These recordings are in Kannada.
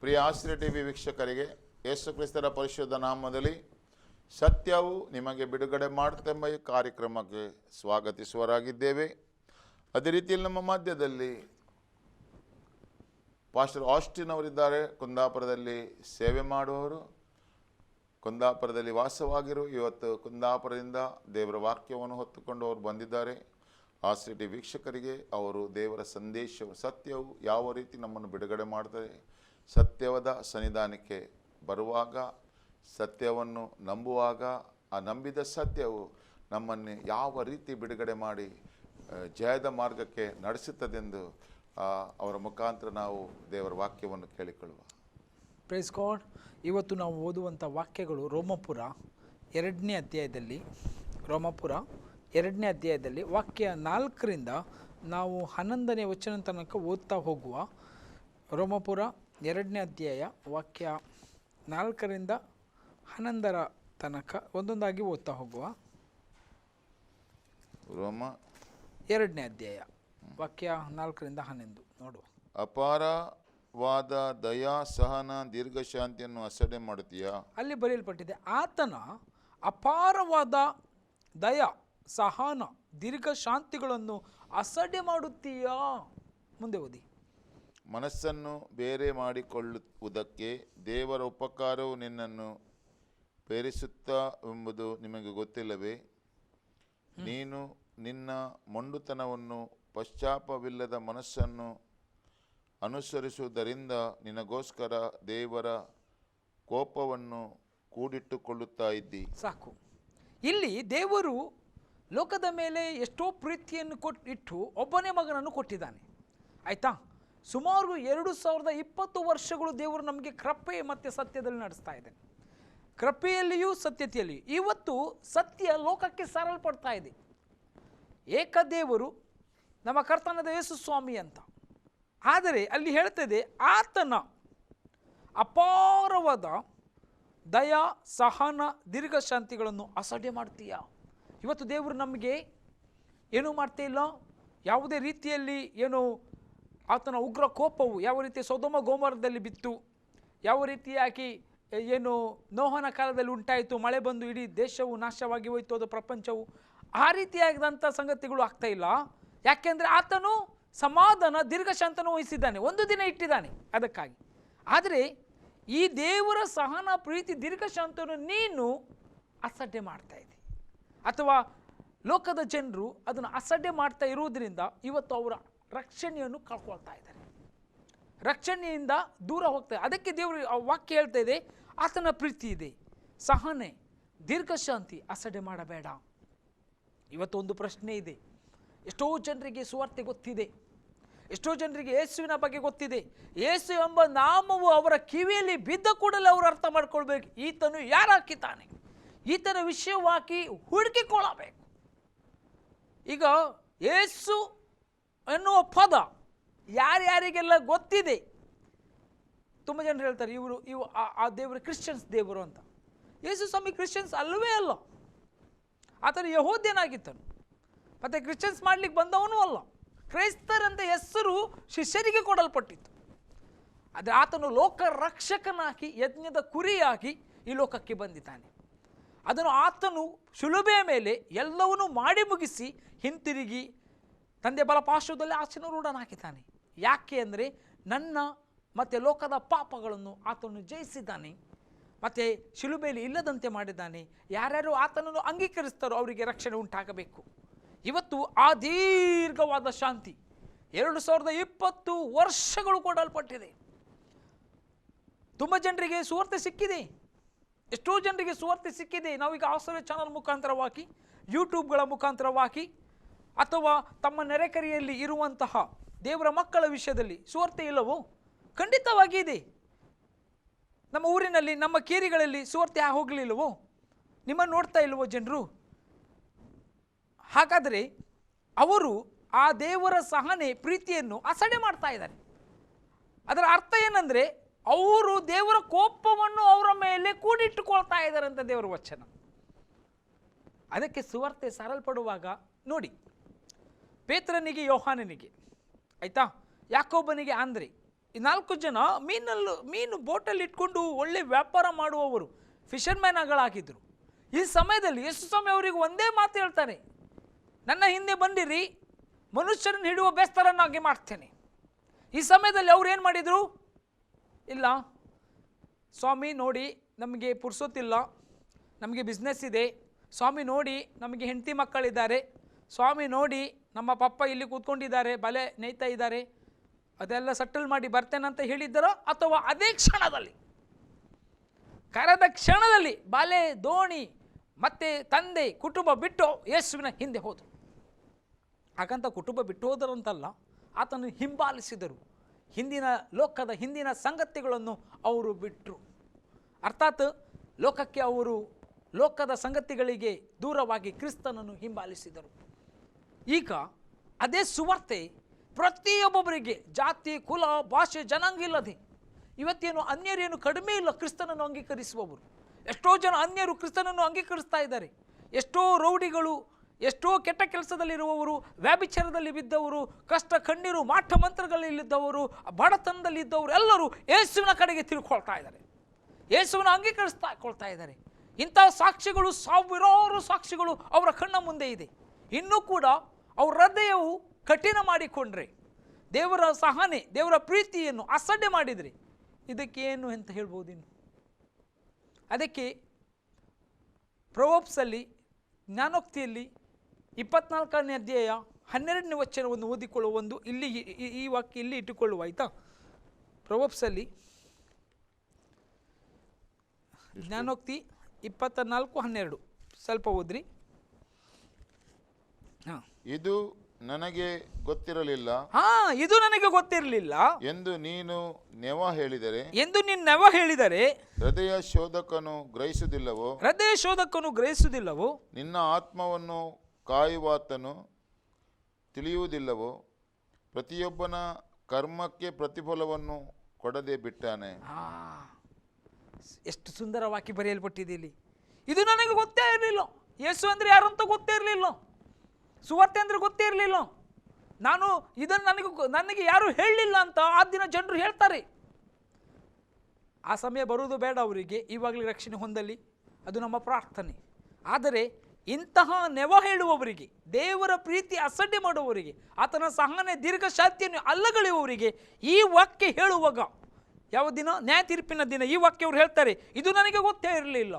ಪ್ರಿಯ ಆಶ್ರಯ ಟಿವಿ ವೀಕ್ಷಕರಿಗೆ ಯೇಸು ಕ್ರಿಸ್ತರ ಪರಿಶುದ್ಧ ನಾಮದಲ್ಲಿ ಸತ್ಯವು ನಿಮಗೆ ಬಿಡುಗಡೆ ಮಾಡುತ್ತೆಂಬ ಈ ಕಾರ್ಯಕ್ರಮಕ್ಕೆ ಸ್ವಾಗತಿಸುವರಾಗಿದ್ದೇವೆ ಅದೇ ರೀತಿಯಲ್ಲಿ ನಮ್ಮ ಮಧ್ಯದಲ್ಲಿ ಪಾಸ್ಟರ್ ಆಸ್ಟಿನ್ ಅವರಿದ್ದಾರೆ ಕುಂದಾಪುರದಲ್ಲಿ ಸೇವೆ ಮಾಡುವವರು. ಕುಂದಾಪುರದಲ್ಲಿ ವಾಸವಾಗಿರು ಇವತ್ತು ಕುಂದಾಪುರದಿಂದ ದೇವರ ವಾಕ್ಯವನ್ನು ಹೊತ್ತುಕೊಂಡು ಅವರು ಬಂದಿದ್ದಾರೆ. ಆ ಸಿಟಿ ವೀಕ್ಷಕರಿಗೆ ಅವರು ದೇವರ ಸಂದೇಶವು, ಸತ್ಯವು ಯಾವ ರೀತಿ ನಮ್ಮನ್ನು ಬಿಡುಗಡೆ ಮಾಡ್ತಾರೆ ಸತ್ಯವದ ಸನ್ನಿಧಾನಕ್ಕೆ ಬರುವಾಗ ಸತ್ಯವನ್ನು ನಂಬುವಾಗ, ಆ ನಂಬಿದ ಸತ್ಯವು ನಮ್ಮನ್ನು ಯಾವ ರೀತಿ ಬಿಡುಗಡೆ ಮಾಡಿ ಜಯದ ಮಾರ್ಗಕ್ಕೆ ನಡೆಸುತ್ತದೆಂದು ಅವರ ಮುಖಾಂತರ ನಾವು ದೇವರ ವಾಕ್ಯವನ್ನು ಕೇಳಿಕೊಳ್ಳುವ. ಪ್ರೈಸ್ ಗಾಡ್ ಇವತ್ತು ನಾವು ಓದುವಂಥ ವಾಕ್ಯಗಳು ರೋಮಪುರ ಎರಡನೇ ಅಧ್ಯಾಯದಲ್ಲಿ, ರೋಮಪುರ ಎರಡನೇ ಅಧ್ಯಾಯದಲ್ಲಿ ವಾಕ್ಯ ನಾಲ್ಕರಿಂದ ನಾವು ಹನ್ನೊಂದನೇ ವಚನ ತನಕ ಓದ್ತಾ ಹೋಗುವ. ರೋಮಪುರ ಎರಡನೇ ಅಧ್ಯಾಯ ವಾಕ್ಯ ನಾಲ್ಕರಿಂದ ಹನ್ನೊಂದರ ತನಕ ಒಂದೊಂದಾಗಿ ಓದ್ತಾ ಹೋಗುವ. ರೋಮ ಎರಡನೇ ಅಧ್ಯಾಯ ವಾಕ್ಯ ನಾಲ್ಕರಿಂದ ಹನ್ನೊಂದು. ನೋಡುವ ಅಪಾರವಾದ ದಯಾ ಸಹನ ದೀರ್ಘಶಾಂತಿಯನ್ನು ಅಸಡೆ ಮಾಡುತ್ತೀಯಾ? ಅಲ್ಲಿ ಬರೆಯಲ್ಪಟ್ಟಿದೆ ಆತನ ಅಪಾರವಾದ ದಯ ಸಹನ ದೀರ್ಘ ಶಾಂತಿಗಳನ್ನು ಅಸಡೆ ಮಾಡುತ್ತೀಯಾ? ಮುಂದೆ ಓದಿ. ಮನಸ್ಸನ್ನು ಬೇರೆ ಮಾಡಿಕೊಳ್ಳುವುದಕ್ಕೆ ದೇವರ ಉಪಕಾರವು ನಿನ್ನನ್ನು ಪ್ರೇರಿಸುತ್ತಾ ಎಂಬುದು ನಿಮಗೆ ಗೊತ್ತಿಲ್ಲವೇ? ನೀನು ನಿನ್ನ ಮೊಂಡುತನವನ್ನು ಪಶ್ಚಾಪವಿಲ್ಲದ ಮನಸ್ಸನ್ನು ಅನುಸರಿಸುವುದರಿಂದ ನಿನಗೋಸ್ಕರ ದೇವರ ಕೋಪವನ್ನು ಕೂಡಿಟ್ಟುಕೊಳ್ಳುತ್ತಾ ಇದ್ದಿ. ಸಾಕು. ಇಲ್ಲಿ ದೇವರು ಲೋಕದ ಮೇಲೆ ಎಷ್ಟೋ ಪ್ರೀತಿಯನ್ನು ಕೊಟ್ಟು ಇಟ್ಟು ಒಬ್ಬನೇ ಮಗನನ್ನು ಕೊಟ್ಟಿದ್ದಾನೆ. ಆಯಿತಾ? ಸುಮಾರು ಎರಡು ಸಾವಿರದ ಇಪ್ಪತ್ತು ವರ್ಷಗಳು ದೇವರು ನಮಗೆ ಕೃಪೆ ಮತ್ತು ಸತ್ಯದಲ್ಲಿ ನಡೆಸ್ತಾ ಇದ್ದಾನೆ. ಕೃಪೆಯಲ್ಲಿಯೂ ಸತ್ಯತೆಯಲ್ಲಿಯೂ ಇವತ್ತು ಸತ್ಯ ಲೋಕಕ್ಕೆ ಸಾರಲ್ಪಡ್ತಾ ಇದೆ. ಏಕದೇವರು ನಮ್ಮ ಕರ್ತನದ ಯೇಸು ಸ್ವಾಮಿ ಅಂತ. ಆದರೆ ಅಲ್ಲಿ ಹೇಳ್ತದೆ, ಆತನ ಅಪಾರವಾದ ದಯಾ, ಸಹನ, ದೀರ್ಘಶಾಂತಿಗಳನ್ನು ಅಸಡ್ಡೆ ಮಾಡ್ತೀಯ. ಇವತ್ತು ದೇವರು ನಮಗೆ ಏನೂ ಮಾಡ್ತಾ ಇಲ್ಲ. ಯಾವುದೇ ರೀತಿಯಲ್ಲಿ ಏನು ಆತನ ಉಗ್ರ ಕೋಪವು ಯಾವ ರೀತಿ ಸೌದಮ, ಗೋಮರದಲ್ಲಿ ಬಿತ್ತು, ಯಾವ ರೀತಿಯಾಗಿ ಏನು ನೋಹನ ಕಾಲದಲ್ಲಿ ಉಂಟಾಯಿತು, ಮಳೆ ಬಂದು ಇಡೀ ದೇಶವು ನಾಶವಾಗಿ ಹೋಯಿತು, ಅದು ಪ್ರಪಂಚವು. ಆ ರೀತಿಯಾಗಿದ್ದಂಥ ಸಂಗತಿಗಳು ಆಗ್ತಾ ಇಲ್ಲ. ಯಾಕೆಂದರೆ ಆತನು ಸಮಾಧಾನ, ದೀರ್ಘಶಾಂತನು ವಹಿಸಿದ್ದಾನೆ. ಒಂದು ದಿನ ಇಟ್ಟಿದ್ದಾನೆ ಅದಕ್ಕಾಗಿ. ಆದರೆ ಈ ದೇವರ ಸಹನ, ಪ್ರೀತಿ, ದೀರ್ಘಶಾಂತನು ನೀನು ಅಸಡ್ಡೆ ಮಾಡ್ತಾ ಇದ್ದಿ ಅಥವಾ ಲೋಕದ ಜನರು ಅದನ್ನು ಅಸಡ್ಡೆ ಮಾಡ್ತಾ ಇರುವುದರಿಂದ ಇವತ್ತು ಅವರ ರಕ್ಷಣೆಯನ್ನು ಕಳ್ಕೊಳ್ತಾ ಇದ್ದಾರೆ. ರಕ್ಷಣೆಯಿಂದ ದೂರ ಹೋಗ್ತದೆ. ಅದಕ್ಕೆ ದೇವರು ಆ ವಾಕ್ಯ ಹೇಳ್ತಾ ಇದೆ, ಆತನ ಪ್ರೀತಿ ಇದೆ. ಸಹನೆ ದೀರ್ಘಶಾಂತಿ ಅಸಡೆ ಮಾಡಬೇಡ. ಇವತ್ತು ಒಂದು ಪ್ರಶ್ನೆ ಇದೆ. ಎಷ್ಟೋ ಜನರಿಗೆ ಸುವಾರ್ತೆ ಗೊತ್ತಿದೆ. ಎಷ್ಟೋ ಜನರಿಗೆ ಯೇಸುವಿನ ಬಗ್ಗೆ ಗೊತ್ತಿದೆ. ಯೇಸು ಎಂಬ ನಾಮವು ಅವರ ಕಿವಿಯಲ್ಲಿ ಬಿದ್ದ ಕೂಡಲೇ ಅವರು ಅರ್ಥ ಮಾಡ್ಕೊಳ್ಬೇಕು. ಈತನು ಯಾರಾಕಿದ್ದಾನೆ ಈತನ ವಿಷಯವಾಗಿ ಹುಡುಕಿಕೊಳ್ಳಬೇಕು. ಈಗ ಯೇಸು ಎನ್ನುವ ಪದ ಯಾರ್ಯಾರಿಗೆಲ್ಲ ಗೊತ್ತಿದೆ? ತುಂಬ ಜನರು ಹೇಳ್ತಾರೆ, ಇವರು ಇವು ಆ- ದೇವರು ಕ್ರಿಶ್ಚಿಯನ್ಸ್ ದೇವರು ಅಂತ. ಯೇಸು ಸ್ವಾಮಿ ಕ್ರಿಶ್ಚಿಯನ್ಸ್ ಅಲ್ಲವೇ ಅಲ್ಲ. ಆತನು ಯಹೋದ್ಯನಾಗಿದ್ದನು. ಮತ್ತು ಕ್ರಿಶ್ಚಿಯನ್ಸ್ ಮಾಡ್ಲಿಕ್ಕೆ ಬಂದವನು ಅಲ್ಲ. ಕ್ರೈಸ್ತರಂತ ಹೆಸರು ಶಿಷ್ಯರಿಗೆ ಕೊಡಲ್ಪಟ್ಟಿತ್ತು. ಆದರೆ ಆತನು ಲೋಕ ರಕ್ಷಕನಾಗಿ ಯಜ್ಞದ ಕುರಿಯಾಗಿ ಈ ಲೋಕಕ್ಕೆ ಬಂದಿದ್ದಾನೆ. ಅದನ್ನು ಆತನು ಶಿಲುಬೆಯ ಮೇಲೆ ಎಲ್ಲವನ್ನೂ ಮಾಡಿ ಮುಗಿಸಿ ಹಿಂತಿರುಗಿ ತಂದೆ ಬಲಪಾರ್ಶ್ವದಲ್ಲಿ ಆಸೀನರೂಢನಾಗಿದ್ದಾನೆ ಯಾಕೆ ಅಂದರೆ ನನ್ನ ಮತ್ತು ಲೋಕದ ಪಾಪಗಳನ್ನು ಆತನು ಜಯಿಸಿದ್ದಾನೆ, ಮತ್ತು ಶಿಲುಬೆಯಲ್ಲಿ ಇಲ್ಲದಂತೆ ಮಾಡಿದ್ದಾನೆ. ಯಾರ್ಯಾರು ಆತನನ್ನು ಅಂಗೀಕರಿಸ್ತಾರೋ ಅವರಿಗೆ ರಕ್ಷಣೆ ಉಂಟಾಗಬೇಕು. ಇವತ್ತು ಆ ದೀರ್ಘವಾದ ಶಾಂತಿ ಎರಡು ಸಾವಿರದ ಇಪ್ಪತ್ತು ವರ್ಷಗಳು ಕೊಡಲ್ಪಟ್ಟಿದೆ. ತುಂಬ ಜನರಿಗೆ ಸುವಾರ್ತೆ ಸಿಕ್ಕಿದೆ. ಎಷ್ಟೋ ಜನರಿಗೆ ಸುವಾರ್ತೆ ಸಿಕ್ಕಿದೆ. ನಾವೀಗ ಆಸರೆ ಚಾನಲ್ ಮುಖಾಂತರವಾಗಿ ಯೂಟ್ಯೂಬ್ಗಳ ಮುಖಾಂತರವಾಗಿ, ಅಥವಾ ತಮ್ಮ ನೆರೆಕರೆಯಲ್ಲಿ ಇರುವಂತಹ ದೇವರ ಮಕ್ಕಳ ವಿಷಯದಲ್ಲಿ ಸುವಾರ್ತೆ ಇಲ್ಲವೋ? ಖಂಡಿತವಾಗಿ ಇದೆ. ನಮ್ಮ ಊರಿನಲ್ಲಿ, ನಮ್ಮ ಕೇರಿಗಳಲ್ಲಿ ಸುವಾರ್ತೆ ಹೋಗಲಿಲ್ಲವೋ ನಿಮ್ಮನ್ನು ನೋಡ್ತಾ ಇಲ್ವೋ ಜನರು? ಹಾಗಾದರೆ ಅವರು ಆ ದೇವರ ಸಹನೆ, ಪ್ರೀತಿಯನ್ನು ಅಸಡೆ ಮಾಡ್ತಾ ಇದ್ದಾರೆ. ಅದರ ಅರ್ಥ ಏನಂದರೆ, ಅವರು ದೇವರ ಕೋಪವನ್ನು ಅವರ ಮೇಲೆ ಕೂಡಿಟ್ಟುಕೊಳ್ತಾ ಇದ್ದಾರೆ ಅಂತ ದೇವರ ವಚನ. ಅದಕ್ಕೆ ಸುವಾರ್ತೆ ಸಾರಲ್ಪಡುವಾಗ ನೋಡಿ, ಪೇತ್ರನಿಗೆ ಯೋಹಾನನಿಗೆ ಆಯ್ತಾ? ಯಾಕೋಬನಿಗೆ ಆಂಧ್ರಿ ಈ ನಾಲ್ಕು ಜನ ಮೀನಲ್ಲಿ, ಮೀನು ಬೋಟಲ್ಲಿ ಇಟ್ಕೊಂಡು ಒಳ್ಳೆ ವ್ಯಾಪಾರ ಮಾಡುವವರು ಫಿಷರ್ಮ್ಯಾನ್ಗಳಾಗಿದ್ದರು ಈ ಸಮಯದಲ್ಲಿ ಯೇಸು ಸ್ವಾಮಿ ಅವರಿಗೆ ಒಂದೇ ಮಾತು ಹೇಳ್ತಾರೆ ನನ್ನ ಹಿಂದೆ ಬಂದಿರಿ, ಮನುಷ್ಯರನ್ನು ಹಿಡುವ ಬೇಸ್ತರನ್ನಾಗಿ ಮಾಡ್ತೇನೆ. ಈ ಸಮಯದಲ್ಲಿ ಅವ್ರು ಏನು ಮಾಡಿದರು? ಇಲ್ಲ. ಸ್ವಾಮಿ, ನೋಡಿ, ನಮಗೆ ಪುರ್ಸೊತ್ತಿಲ್ಲ. ನಮಗೆ ಬಿಸ್ನೆಸ್ ಇದೆ. ಸ್ವಾಮಿ, ನೋಡಿ, ನಮಗೆ ಹೆಂಡತಿ ಮಕ್ಕಳಿದ್ದಾರೆ. ಸ್ವಾಮಿ, ನೋಡಿ ನಮ್ಮ ಪಪ್ಪ ಇಲ್ಲಿ ಕೂತ್ಕೊಂಡಿದ್ದಾರೆ, ಬಲೆ ನೇಯ್ತಾ ಇದ್ದಾರೆ. ಅದೆಲ್ಲ ಸೆಟಲ್ ಮಾಡಿ ಬರ್ತೇನಂತ ಹೇಳಿದ್ದರೋ ಅಥವಾ ಅದೇ ಕ್ಷಣದಲ್ಲಿ? ಕರೆದ ಕ್ಷಣದಲ್ಲಿ ಬಲೆ, ದೋಣಿ, ಮತ್ತೆ ತಂದೆ, ಕುಟುಂಬ ಬಿಟ್ಟು ಯೇಸುವಿನ ಹಿಂದೆ ಹೋದರು. ಹಾಗಂತ ಕುಟುಂಬ ಬಿಟ್ಟು ಹೋದರಂತಲ್ಲ, ಆತನು ಹಿಂಬಾಲಿಸಿದರು. ಹಿಂದಿನ ಲೋಕದ ಹಿಂದಿನ ಸಂಗತಿಗಳನ್ನು ಅವರು ಬಿಟ್ಟರು ಅರ್ಥಾತ್ ಲೋಕಕ್ಕೆ ಅವರು ಲೋಕದ ಸಂಗತಿಗಳಿಗೆ ದೂರವಾಗಿ ಕ್ರಿಸ್ತನನ್ನು ಹಿಂಬಾಲಿಸಿದರು. ಈಗ ಅದೇ ಸುವಾರ್ತೆ ಪ್ರತಿಯೊಬ್ಬೊಬ್ಬರಿಗೆ, ಜಾತಿ, ಕುಲ, ಭಾಷೆ, ಜನಾಂಗ ಇಲ್ಲದೆ. ಇವತ್ತೇನು ಅನ್ಯರೇನು ಕಡಿಮೆ ಇಲ್ಲ ಕ್ರಿಸ್ತನನ್ನು ಅಂಗೀಕರಿಸುವವರು. ಎಷ್ಟೋ ಜನ ಅನ್ಯರು ಕ್ರಿಸ್ತನನ್ನು ಅಂಗೀಕರಿಸ್ತಾ ಇದ್ದಾರೆ. ಎಷ್ಟೋ ರೌಡಿಗಳು, ಎಷ್ಟೋ ಕೆಟ್ಟ ಕೆಲಸದಲ್ಲಿರುವವರು, ವ್ಯಾಭಿಚಾರದಲ್ಲಿ ಬಿದ್ದವರು, ಕಷ್ಟ ಕಣ್ಣೀರು, ಮಾಠ ಮಂತ್ರಗಳಲ್ಲಿದ್ದವರು ಬಡತನದಲ್ಲಿದ್ದವರು ಎಲ್ಲರೂ ಯೇಸುವಿನ ಕಡೆಗೆ ತಿಳ್ಕೊಳ್ತಾ ಇದ್ದಾರೆ. ಯೇಸುವನ್ನು ಅಂಗೀಕರಿಸ್ತಾ ಕೊಳ್ತಾ ಇದ್ದಾರೆ. ಇಂಥ ಸಾಕ್ಷಿಗಳು, ಸಾವಿರಾರು ಸಾಕ್ಷಿಗಳು ಅವರ ಕಣ್ಣ ಮುಂದೆ ಇದೆ. ಇನ್ನೂ ಕೂಡ ಅವ್ರ ಹೃದಯವು ಕಠಿಣ ಮಾಡಿಕೊಂಡ್ರೆ, ದೇವರ ಸಹನೆ, ದೇವರ ಪ್ರೀತಿಯನ್ನು ಅಸಡ್ಡೆ ಮಾಡಿದರೆ ಇದಕ್ಕೇನು ಅಂತ ಹೇಳ್ಬೋದಿನ್ನು ಅದಕ್ಕೆ ಪ್ರವೋಪ್ಸಲ್ಲಿ, ಜ್ಞಾನೋಕ್ತಿಯಲ್ಲಿ ಇಪ್ಪತ್ನಾಲ್ಕನೇ ಅಧ್ಯಾಯ ಹನ್ನೆರಡನೇ ವಚನವನ್ನು ಓದಿಕೊಳ್ಳುವ ಒಂದು ಇಲ್ಲಿ ಈ ವಾಕ್ಯ ಇಲ್ಲಿ ಇಟ್ಟುಕೊಳ್ಳುವ, ಆಯಿತಾ? ಪ್ರವೋಪ್ಸಲ್ಲಿ ಜ್ಞಾನೋಕ್ತಿ ಇಪ್ಪತ್ತ ನಾಲ್ಕು ಹನ್ನೆರಡು. ಸ್ವಲ್ಪ ಓದ್ರಿ. ಹಾಂ. ಇದು ನನಗೆ ಗೊತ್ತಿರಲಿಲ್ಲ. ಹಾ ಇದು ನನಗೆ ಗೊತ್ತಿರಲಿಲ್ಲ. ಎಂದು ನೀನು ನೆವ ಹೇಳಿದರೆ ಎಂದು ನೀನು ನೆವ ಹೇಳಿದರೆ ಹೃದಯ ಶೋಧಕನು ಗ್ರಹಿಸುವುದಿಲ್ಲವೋ? ಹೃದಯ ಶೋಧಕನು ಗ್ರಹಿಸುವುದಿಲ್ಲವೋ? ನಿನ್ನ ಆತ್ಮವನ್ನು ಕಾಯುವಾತನು ತಿಳಿಯುವುದಿಲ್ಲವೋ? ಪ್ರತಿಯೊಬ್ಬನ ಕರ್ಮಕ್ಕೆ ಪ್ರತಿಫಲವನ್ನು ಕೊಡದೆ ಬಿಟ್ಟಾನೆ. ಆ, ಎಷ್ಟು ಸುಂದರವಾಗಿ ಬರೆಯಲ್ಪಟ್ಟಿದೆ ಇಲ್ಲಿ. ಇದು ನನಗೆ ಗೊತ್ತೇ ಇರಲಿಲ್ಲ. ಯೇಸು ಅಂದರೆ ಯಾರು ಅಂತ ಗೊತ್ತೇ ಇರಲಿಲ್ಲ. ಸುವಾರ್ತೆ ಅಂದರೆ ಗೊತ್ತೇ ಇರಲಿಲ್ಲ. ನಾನು ಇದನ್ನು ನನಗೆ ನನಗೆ ಯಾರು ಹೇಳಲಿಲ್ಲ ಅಂತ ಆ ದಿನ ಜನರು ಹೇಳ್ತಾರೆ. ಆ ಸಮಯ ಬರುವುದು ಬೇಡ ಅವರಿಗೆ ಇವಾಗಲೇ ರಕ್ಷಣೆ ಹೊಂದಲಿ. ಅದು ನಮ್ಮ ಪ್ರಾರ್ಥನೆ. ಆದರೆ ಇಂತಹ ನೆವ ಹೇಳುವವರಿಗೆ, ದೇವರ ಪ್ರೀತಿ ಅಸಡ್ಡೆ ಮಾಡುವವರಿಗೆ, ಆತನ ಸಹನೆ ದೀರ್ಘ ಶಾಂತಿಯನ್ನು ಅಲ್ಲಗಳೆಯುವವರಿಗೆ ಈ ವಾಕ್ಯ ಹೇಳುವಾಗ, ಯಾವ ದಿನ? ನ್ಯಾಯ ತೀರ್ಪಿನ ದಿನ. ಈ ವಾಕ್ಯವ್ರು ಹೇಳ್ತಾರೆ. ಇದು ನನಗೆ ಗೊತ್ತೇ ಇರಲಿಲ್ಲ.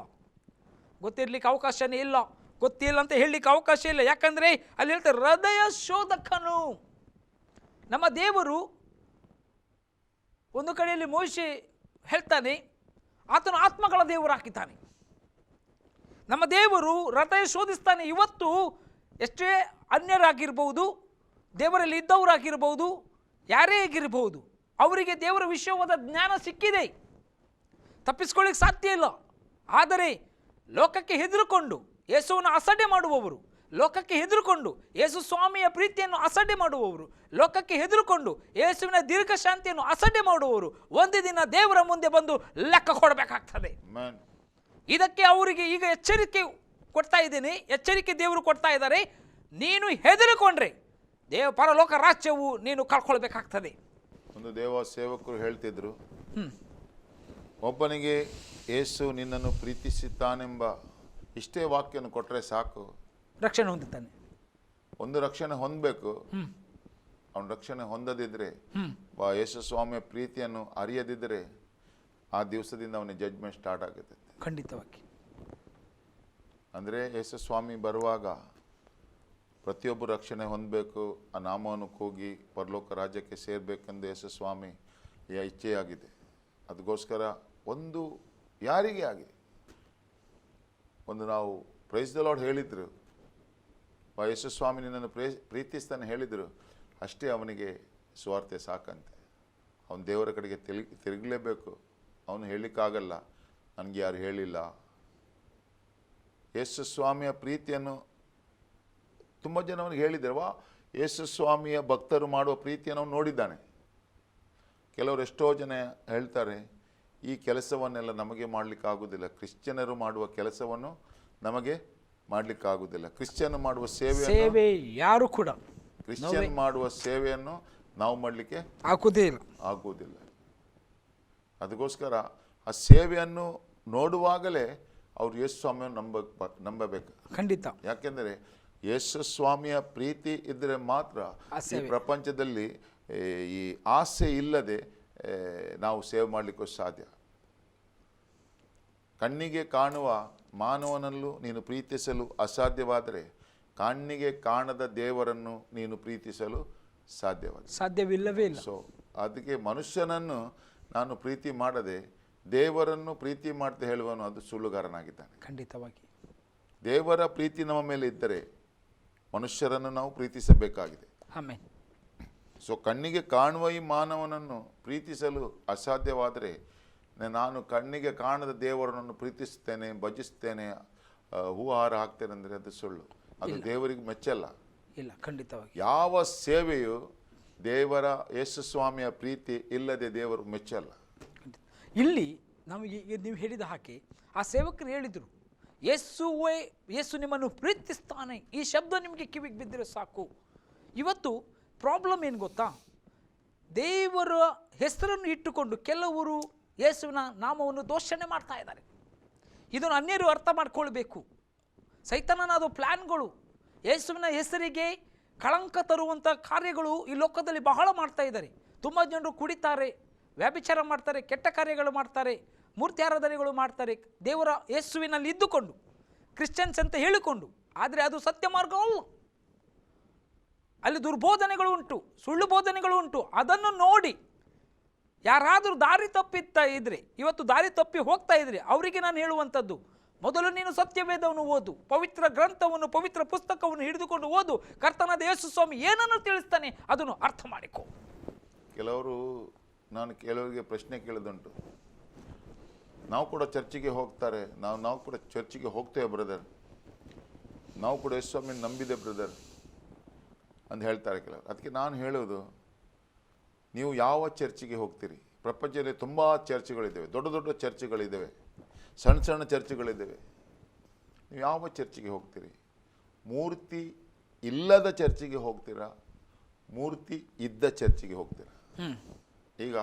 ಗೊತ್ತಿರಲಿಕ್ಕೆ ಅವಕಾಶನೇ ಇಲ್ಲ. ಗೊತ್ತಿಲ್ಲ ಅಂತ ಹೇಳಲಿಕ್ಕೆ ಅವಕಾಶ ಇಲ್ಲ. ಯಾಕಂದರೆ ಅಲ್ಲಿ ಹೇಳ್ತಾರೆ, ಹೃದಯ ಶೋಧಕನು. ನಮ್ಮ ದೇವರು ಒಂದು ಕಡೆಯಲ್ಲಿ ಮೋಶೆ ಹೇಳ್ತಾನೆ, ಆತನು ಆತ್ಮಗಳ ದೇವರು ಹಾಕಿದ್ದಾನೆ. ನಮ್ಮ ದೇವರು ಹೃದಯ ಶೋಧಿಸ್ತಾನೆ. ಇವತ್ತು ಎಷ್ಟೇ ಅನ್ಯರಾಗಿರ್ಬೋದು, ದೇವರಲ್ಲಿ ಇದ್ದವರಾಗಿರ್ಬೋದು, ಯಾರೇ ಆಗಿರ್ಬೋದು, ಅವರಿಗೆ ದೇವರ ವಿಷಯವಾದ ಜ್ಞಾನ ಸಿಕ್ಕಿದೆ. ತಪ್ಪಿಸ್ಕೊಳ್ಳಿಕ್ಕೆ ಸಾಧ್ಯ ಇಲ್ಲ. ಆದರೆ ಲೋಕಕ್ಕೆ ಹೆದರುಕೊಂಡು ಯೇಸುವನ್ನು ಅಸಡ್ಡೆ ಮಾಡುವವರು ಲೋಕಕ್ಕೆ ಹೆದರುಕೊಂಡು ಯೇಸು ಸ್ವಾಮಿಯ ಪ್ರೀತಿಯನ್ನು ಅಸಡ್ಡೆ ಮಾಡುವವರು ಲೋಕಕ್ಕೆ ಹೆದರುಕೊಂಡು ಯೇಸುವಿನ ದೀರ್ಘ ಶಾಂತಿಯನ್ನು ಅಸಡ್ಡೆ ಮಾಡುವವರು ಒಂದು ದಿನ ದೇವರ ಮುಂದೆ ಬಂದು ಲೆಕ್ಕ ಕೊಡಬೇಕಾಗ್ತದೆ. ಇದಕ್ಕೆ ಅವರಿಗೆ ಈಗ ಎಚ್ಚರಿಕೆ ಕೊಡ್ತಾ ಇದ್ದೀನಿ ಎಚ್ಚರಿಕೆ ದೇವರು ಕೊಡ್ತಾ ಇದ್ದಾರೆ ನೀನು ಹೆದರಿಕೊಂಡ್ರೆ ದೇವ ಪರಲೋಕ ರಾಜ್ಯವು ನೀನು ಕಳ್ಕೊಳ್ಬೇಕಾಗ್ತದೆ. ಒಂದು ದೇವ ಸೇವಕರು ಹೇಳ್ತಿದ್ರು. ಒಬ್ಬನಿಗೆ ಯೇಸು ನಿನ್ನನ್ನು ಪ್ರೀತಿಸುತ್ತಾನೆಂಬ ಇಷ್ಟೇ ವಾಕ್ಯನ ಕೊಟ್ಟರೆ ಸಾಕು. ರಕ್ಷಣೆ ಹೊಂದುತ್ತಾನೆ. ಒಂದು ರಕ್ಷಣೆ ಹೊಂದಬೇಕು. ಅವನು ರಕ್ಷಣೆ ಹೊಂದದಿದ್ರೆ ಹ್ಮ್. ವಾ ಯೇಸು ಸ್ವಾಮಿಯ ಪ್ರೀತಿಯನ್ನು ಅರಿಯದಿದ್ದರೆ ಆ ದಿವಸದಿಂದ ಅವನ ಜಡ್ಜ್ಮೆಂಟ್ ಸ್ಟಾರ್ಟ್ ಆಗುತ್ತೆ. ಖಂಡಿತವಾಗಿ. ಅಂದರೆ ಯೇಸು ಸ್ವಾಮಿ ಬರುವಾಗ ಪ್ರತಿಯೊಬ್ಬರು ರಕ್ಷಣೆ ಹೊಂದಬೇಕು ಆ ನಾಮವನ್ನು ಕೂಗಿ ಪರಲೋಕ ರಾಜ್ಯಕ್ಕೆ ಸೇರಬೇಕೆಂದು ಯೇಸು ಸ್ವಾಮಿ ಯ ಇಚ್ಛೆಯಾಗಿದೆ. ಅದಕ್ಕೋಸ್ಕರ ಒಂದು ಯಾರಿಗೆ ಆಗಿ ಒಂದು ನಾವು ಪ್ರೈಸ್ ಲಾರ್ಡ್ ಹೇಳಿದ್ರು. ವಾ ಯೇಸು ಸ್ವಾಮಿ ನಿನ್ನನ್ನು ಪ್ರೇ ಪ್ರೀತಿಸ್ತಾನೆ ಹೇಳಿದರು. ಅಷ್ಟೇ ಅವನಿಗೆ ಸ್ವಾರ್ಥ ಸಾಕಂತೆ. ಅವನು ದೇವರ ಕಡೆಗೆ ತಿರುಗಿ ತಿರುಗಲೇಬೇಕು. ಅವನು ಹೇಳಲಿಕ್ಕಾಗಲ್ಲ. ನನಗೆ ಯಾರು ಹೇಳಿಲ್ಲ. ಯೇಸು ಸ್ವಾಮಿಯ ಪ್ರೀತಿಯನ್ನು ತುಂಬ ಜನ ಅವನಿಗೆ ಹೇಳಿದ್ದಾರೆ ವಾ ಯೇಸು ಸ್ವಾಮಿಯ ಭಕ್ತರು ಮಾಡುವ ಪ್ರೀತಿಯನ್ನು ಅವನು ನೋಡಿದ್ದಾನೆ. ಕೆಲವರು ಎಷ್ಟೋ ಜನ ಹೇಳ್ತಾರೆ ಈ ಕೆಲಸವನ್ನೆಲ್ಲ ನಮಗೆ ಮಾಡಲಿಕ್ಕಾಗುವುದಿಲ್ಲ. ಕ್ರಿಶ್ಚಿಯನರು ಮಾಡುವ ಕೆಲಸವನ್ನು ನಮಗೆ ಮಾಡಲಿಕ್ಕಾಗುವುದಿಲ್ಲ. ಕ್ರಿಶ್ಚಿಯನ್ ಮಾಡುವ ಸೇವೆ ಯಾರು ಕೂಡ ಕ್ರಿಶ್ಚಿಯನ್ ಮಾಡುವ ಸೇವೆಯನ್ನು ನಾವು ಮಾಡಲಿಕ್ಕೆ ಆಗುದಿಲ್ಲ ಇಲ್ಲ. ಆಗುವುದಿಲ್ಲ. ಅದಕ್ಕೋಸ್ಕರ ಆ ಸೇವೆಯನ್ನು ನೋಡುವಾಗಲೇ ಅವರು ಯೇಸು ಸ್ವಾಮಿಯನ್ನು ನಂಬ ನಂಬಬೇಕು. ಖಂಡಿತ. ಯಾಕೆಂದರೆ ಯೇಸು ಸ್ವಾಮಿಯ ಪ್ರೀತಿ ಇದ್ದರೆ ಮಾತ್ರ ಈ ಪ್ರಪಂಚದಲ್ಲಿ ಈ ಆಸೆ ಇಲ್ಲದೆ ನಾವು ಸೇವ್ ಮಾಡಲಿಕ್ಕೂ ಸಾಧ್ಯ. ಕಣ್ಣಿಗೆ ಕಾಣುವ ಮಾನವನಲ್ಲೂ ನೀನು ಪ್ರೀತಿಸಲು ಅಸಾಧ್ಯವಾದರೆ ಕಣ್ಣಿಗೆ ಕಾಣದ ದೇವರನ್ನು ನೀನು ಪ್ರೀತಿಸಲು ಸಾಧ್ಯವಾದ ಸಾಧ್ಯವಿಲ್ಲವೇ ಇಲ್ಲ. ಸೊ ಅದಕ್ಕೆ ಮನುಷ್ಯನನ್ನು ನಾನು ಪ್ರೀತಿ ಮಾಡದೆ ದೇವರನ್ನು ಪ್ರೀತಿ ಮಾಡ್ತಾ ಹೇಳುವನು ಅದು ಸುಳ್ಳುಗಾರನಾಗಿದ್ದಾನೆ. ಖಂಡಿತವಾಗಿ. ದೇವರ ಪ್ರೀತಿ ನಮ್ಮ ಮೇಲೆ ಇದ್ದರೆ ಮನುಷ್ಯರನ್ನು ನಾವು ಪ್ರೀತಿಸಬೇಕಾಗಿದೆ. ಆಮೇಲೆ ಸೊ ಕಣ್ಣಿಗೆ ಕಾಣುವ ಈ ಮಾನವನನ್ನು ಪ್ರೀತಿಸಲು ಅಸಾಧ್ಯವಾದರೆ ನಾನು ಕಣ್ಣಿಗೆ ಕಾಣದ ದೇವರನ್ನು ಪ್ರೀತಿಸ್ತೇನೆ ಭಜಿಸ್ತೇನೆ ಹೂಹಾರ ಹಾಕ್ತೇನೆ ಅಂದರೆ ಅದು ಸುಳ್ಳು. ಅದು ದೇವರಿಗೆ ಮೆಚ್ಚಲ್ಲ. ಇಲ್ಲ ಖಂಡಿತವಾಗಿ. ಯಾವ ಸೇವೆಯು ದೇವರ ಯೇಸು ಸ್ವಾಮಿಯ ಪ್ರೀತಿ ಇಲ್ಲದೆ ದೇವರು ಮೆಚ್ಚಲ್ಲ. ಇಲ್ಲಿ ನಮಗೆ ನೀವು ಹೇಳಿದ ಹಾಗೆ ಆ ಸೇವಕರು ಹೇಳಿದರು ಯೇಸುವೇ ಯೇಸು ನಿಮ್ಮನ್ನು ಪ್ರೀತಿಸ್ತಾನೆ ಈ ಶಬ್ದ ನಿಮಗೆ ಕಿವಿಗೆ ಬಿದ್ದರೆ ಸಾಕು. ಇವತ್ತು ಪ್ರಾಬ್ಲಮ್ ಏನು ಗೊತ್ತಾ? ದೇವರ ಹೆಸರನ್ನು ಇಟ್ಟುಕೊಂಡು ಕೆಲವರು ಯೇಸುವಿನ ನಾಮವನ್ನು ದೋಷಣೆ ಮಾಡ್ತಾ ಇದ್ದಾರೆ. ಇದನ್ನು ಅನ್ಯರು ಅರ್ಥ ಮಾಡ್ಕೊಳ್ಬೇಕು. ಸೈತನನಾದ ಪ್ಲ್ಯಾನ್ಗಳು ಯೇಸುವಿನ ಹೆಸರಿಗೆ ಕಳಂಕ ತರುವಂಥ ಕಾರ್ಯಗಳು ಈ ಲೋಕದಲ್ಲಿ ಬಹಳ ಮಾಡ್ತಾ ಇದ್ದಾರೆ. ತುಂಬ ಜನರು ಕುಡಿತಾರೆ, ವ್ಯಾಭಿಚಾರ ಮಾಡ್ತಾರೆ, ಕೆಟ್ಟ ಕಾರ್ಯಗಳು ಮಾಡ್ತಾರೆ, ಮೂರ್ತಿ ಆರಾಧನೆಗಳು ಮಾಡ್ತಾರೆ. ದೇವರ ಯೇಸುವಿನಲ್ಲಿ ಇದ್ದುಕೊಂಡು, ಕ್ರಿಶ್ಚಿಯನ್ಸ್ ಅಂತ ಹೇಳಿಕೊಂಡು, ಆದರೆ ಅದು ಸತ್ಯ ಮಾರ್ಗವಲ್ಲ. ಅಲ್ಲಿ ದುರ್ಬೋಧನೆಗಳು ಉಂಟು, ಸುಳ್ಳು ಬೋಧನೆಗಳು ಉಂಟು. ಅದನ್ನು ನೋಡಿ ಯಾರಾದರೂ ದಾರಿ ತಪ್ಪಿತ್ತಾ ಇದ್ದರೆ ಇವತ್ತು ದಾರಿ ತಪ್ಪಿ ಹೋಗ್ತಾ ಇದ್ರೆ ಅವರಿಗೆ ನಾನು ಹೇಳುವಂಥದ್ದು, ಮೊದಲು ನೀನು ಸತ್ಯವೇದವನ್ನು ಓದು, ಪವಿತ್ರ ಗ್ರಂಥವನ್ನು, ಪವಿತ್ರ ಪುಸ್ತಕವನ್ನು ಹಿಡಿದುಕೊಂಡು ಓದು, ಕರ್ತನಾದ ಯೇಸು ಸ್ವಾಮಿ ಏನನ್ನು ತಿಳಿಸ್ತಾನೆ ಅದನ್ನು ಅರ್ಥ ಮಾಡಿಕೊ. ಕೆಲವರು, ನಾನು ಕೆಲವರಿಗೆ ಪ್ರಶ್ನೆ ಕೇಳಿದುಂಟು ನಾವು ಕೂಡ ಚರ್ಚಿಗೆ ಹೋಗ್ತಾರೆ, ನಾವು ನಾವು ಕೂಡ ಚರ್ಚಿಗೆ ಹೋಗ್ತೇವೆ ಬ್ರದರ್ ನಾವು ಕೂಡ ಯೇಸು ನಂಬಿದೆ ಬ್ರದರ್ ಅಂತ ಹೇಳ್ತಾರೆ ಕೆಲವರು. ಅದಕ್ಕೆ ನಾನು ಹೇಳೋದು ನೀವು ಯಾವ ಚರ್ಚಿಗೆ ಹೋಗ್ತೀರಿ? ಪ್ರಪಂಚದಲ್ಲಿ ತುಂಬ ಚರ್ಚ್ಗಳಿದ್ದಾವೆ ದೊಡ್ಡ ದೊಡ್ಡ ಚರ್ಚ್ಗಳಿದ್ದಾವೆ ಸಣ್ಣ ಸಣ್ಣ ಚರ್ಚ್ಗಳಿದ್ದಾವೆ. ನೀವು ಯಾವ ಚರ್ಚಿಗೆ ಹೋಗ್ತೀರಿ? ಮೂರ್ತಿ ಇಲ್ಲದ ಚರ್ಚಿಗೆ ಹೋಗ್ತೀರಾ? ಮೂರ್ತಿ ಇದ್ದ ಚರ್ಚಿಗೆ ಹೋಗ್ತೀರಾ? ಈಗ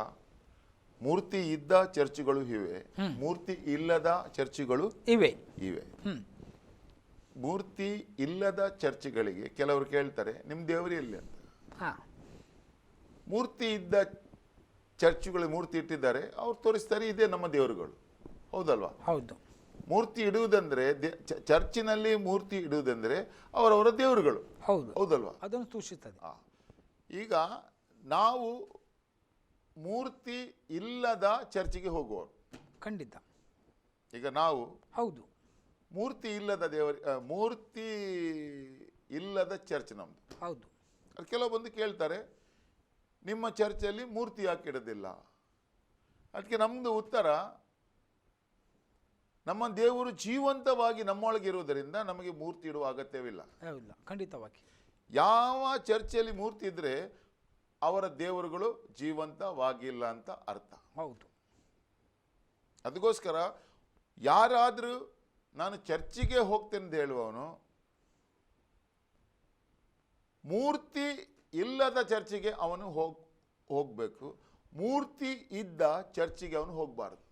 ಮೂರ್ತಿ ಇದ್ದ ಚರ್ಚ್ಗಳು ಇವೆ ಮೂರ್ತಿ ಇಲ್ಲದ ಚರ್ಚ್ಗಳು ಇವೆ. ಇವೆ. ಮೂರ್ತಿ ಇಲ್ಲದ ಚರ್ಚ್ಗಳಿಗೆ ಕೆಲವರು ಕೇಳ್ತಾರೆ ನಿಮ್ಮ ದೇವರು ಎಲ್ಲಿ ಅಂತ? ಹಾಂ. ಮೂರ್ತಿ ಇದ್ದ ಚರ್ಚ್ಗಳು ಮೂರ್ತಿ ಇಟ್ಟಿದ್ದಾರೆ ಅವ್ರು ತೋರಿಸ್ತಾರೆ ಇದೇ ನಮ್ಮ ದೇವರುಗಳು. ಹೌದಲ್ವಾ? ಹೌದು. ಮೂರ್ತಿ ಇಡುವುದಂದ್ರೆ ದೇ- ಚ- ಚರ್ಚಿನಲ್ಲಿ ಮೂರ್ತಿ ಇಡುವುದಂದ್ರೆ ಅವರವರ ದೇವರುಗಳು. ಹೌದು. ಹೌದಲ್ವಾ? ಅದನ್ನು ಆ. ಈಗ ನಾವು ಮೂರ್ತಿ ಇಲ್ಲದ ಚರ್ಚಿಗೆ ಹೋಗುವವರು. ಖಂಡಿತ. ಈಗ ನಾವು ಹೌದು. ಮೂರ್ತಿ ಇಲ್ಲದ ದೇವರ ಆ, ಮೂರ್ತಿ ಇಲ್ಲದ ಚರ್ಚ್ ನಮ್ಮದು ಹೌದು. ಅದು ಕೆಲವೊಂದು ಕೇಳ್ತಾರೆ ನಿಮ್ಮ ಚರ್ಚಲ್ಲಿ ಮೂರ್ತಿ ಯಾಕೆ ಇಡೋದಿಲ್ಲ? ಅದಕ್ಕೆ ನಮ್ಮದು ಉತ್ತರ ನಮ್ಮ ದೇವರು ಜೀವಂತವಾಗಿ ನಮ್ಮೊಳಗೆ ಇರುವುದರಿಂದ ನಮಗೆ ಮೂರ್ತಿ ಇಡುವ ಅಗತ್ಯವಿಲ್ಲ. ಇಲ್ಲ ಖಂಡಿತವಾಗಿ. ಯಾವ ಚರ್ಚೆಯಲ್ಲಿ ಮೂರ್ತಿ ಇದ್ರೆ ಅವರ ದೇವರುಗಳು ಜೀವಂತವಾಗಿಲ್ಲ ಅಂತ ಅರ್ಥ. ಹೌದು. ಅದಕ್ಕೋಸ್ಕರ ಯಾರಾದರೂ ನಾನು ಚರ್ಚಿಗೆ ಹೋಗ್ತೇನೆ ಅಂತ ಹೇಳುವವನು, ಮೂರ್ತಿ ಇಲ್ಲದ ಚರ್ಚಿಗೆ ಅವನು ಹೋಗ್, ಹೋಗಬೇಕು. ಮೂರ್ತಿ ಇದ್ದ ಚರ್ಚಿಗೆ ಅವನು ಹೋಗಬಾರ್ದು.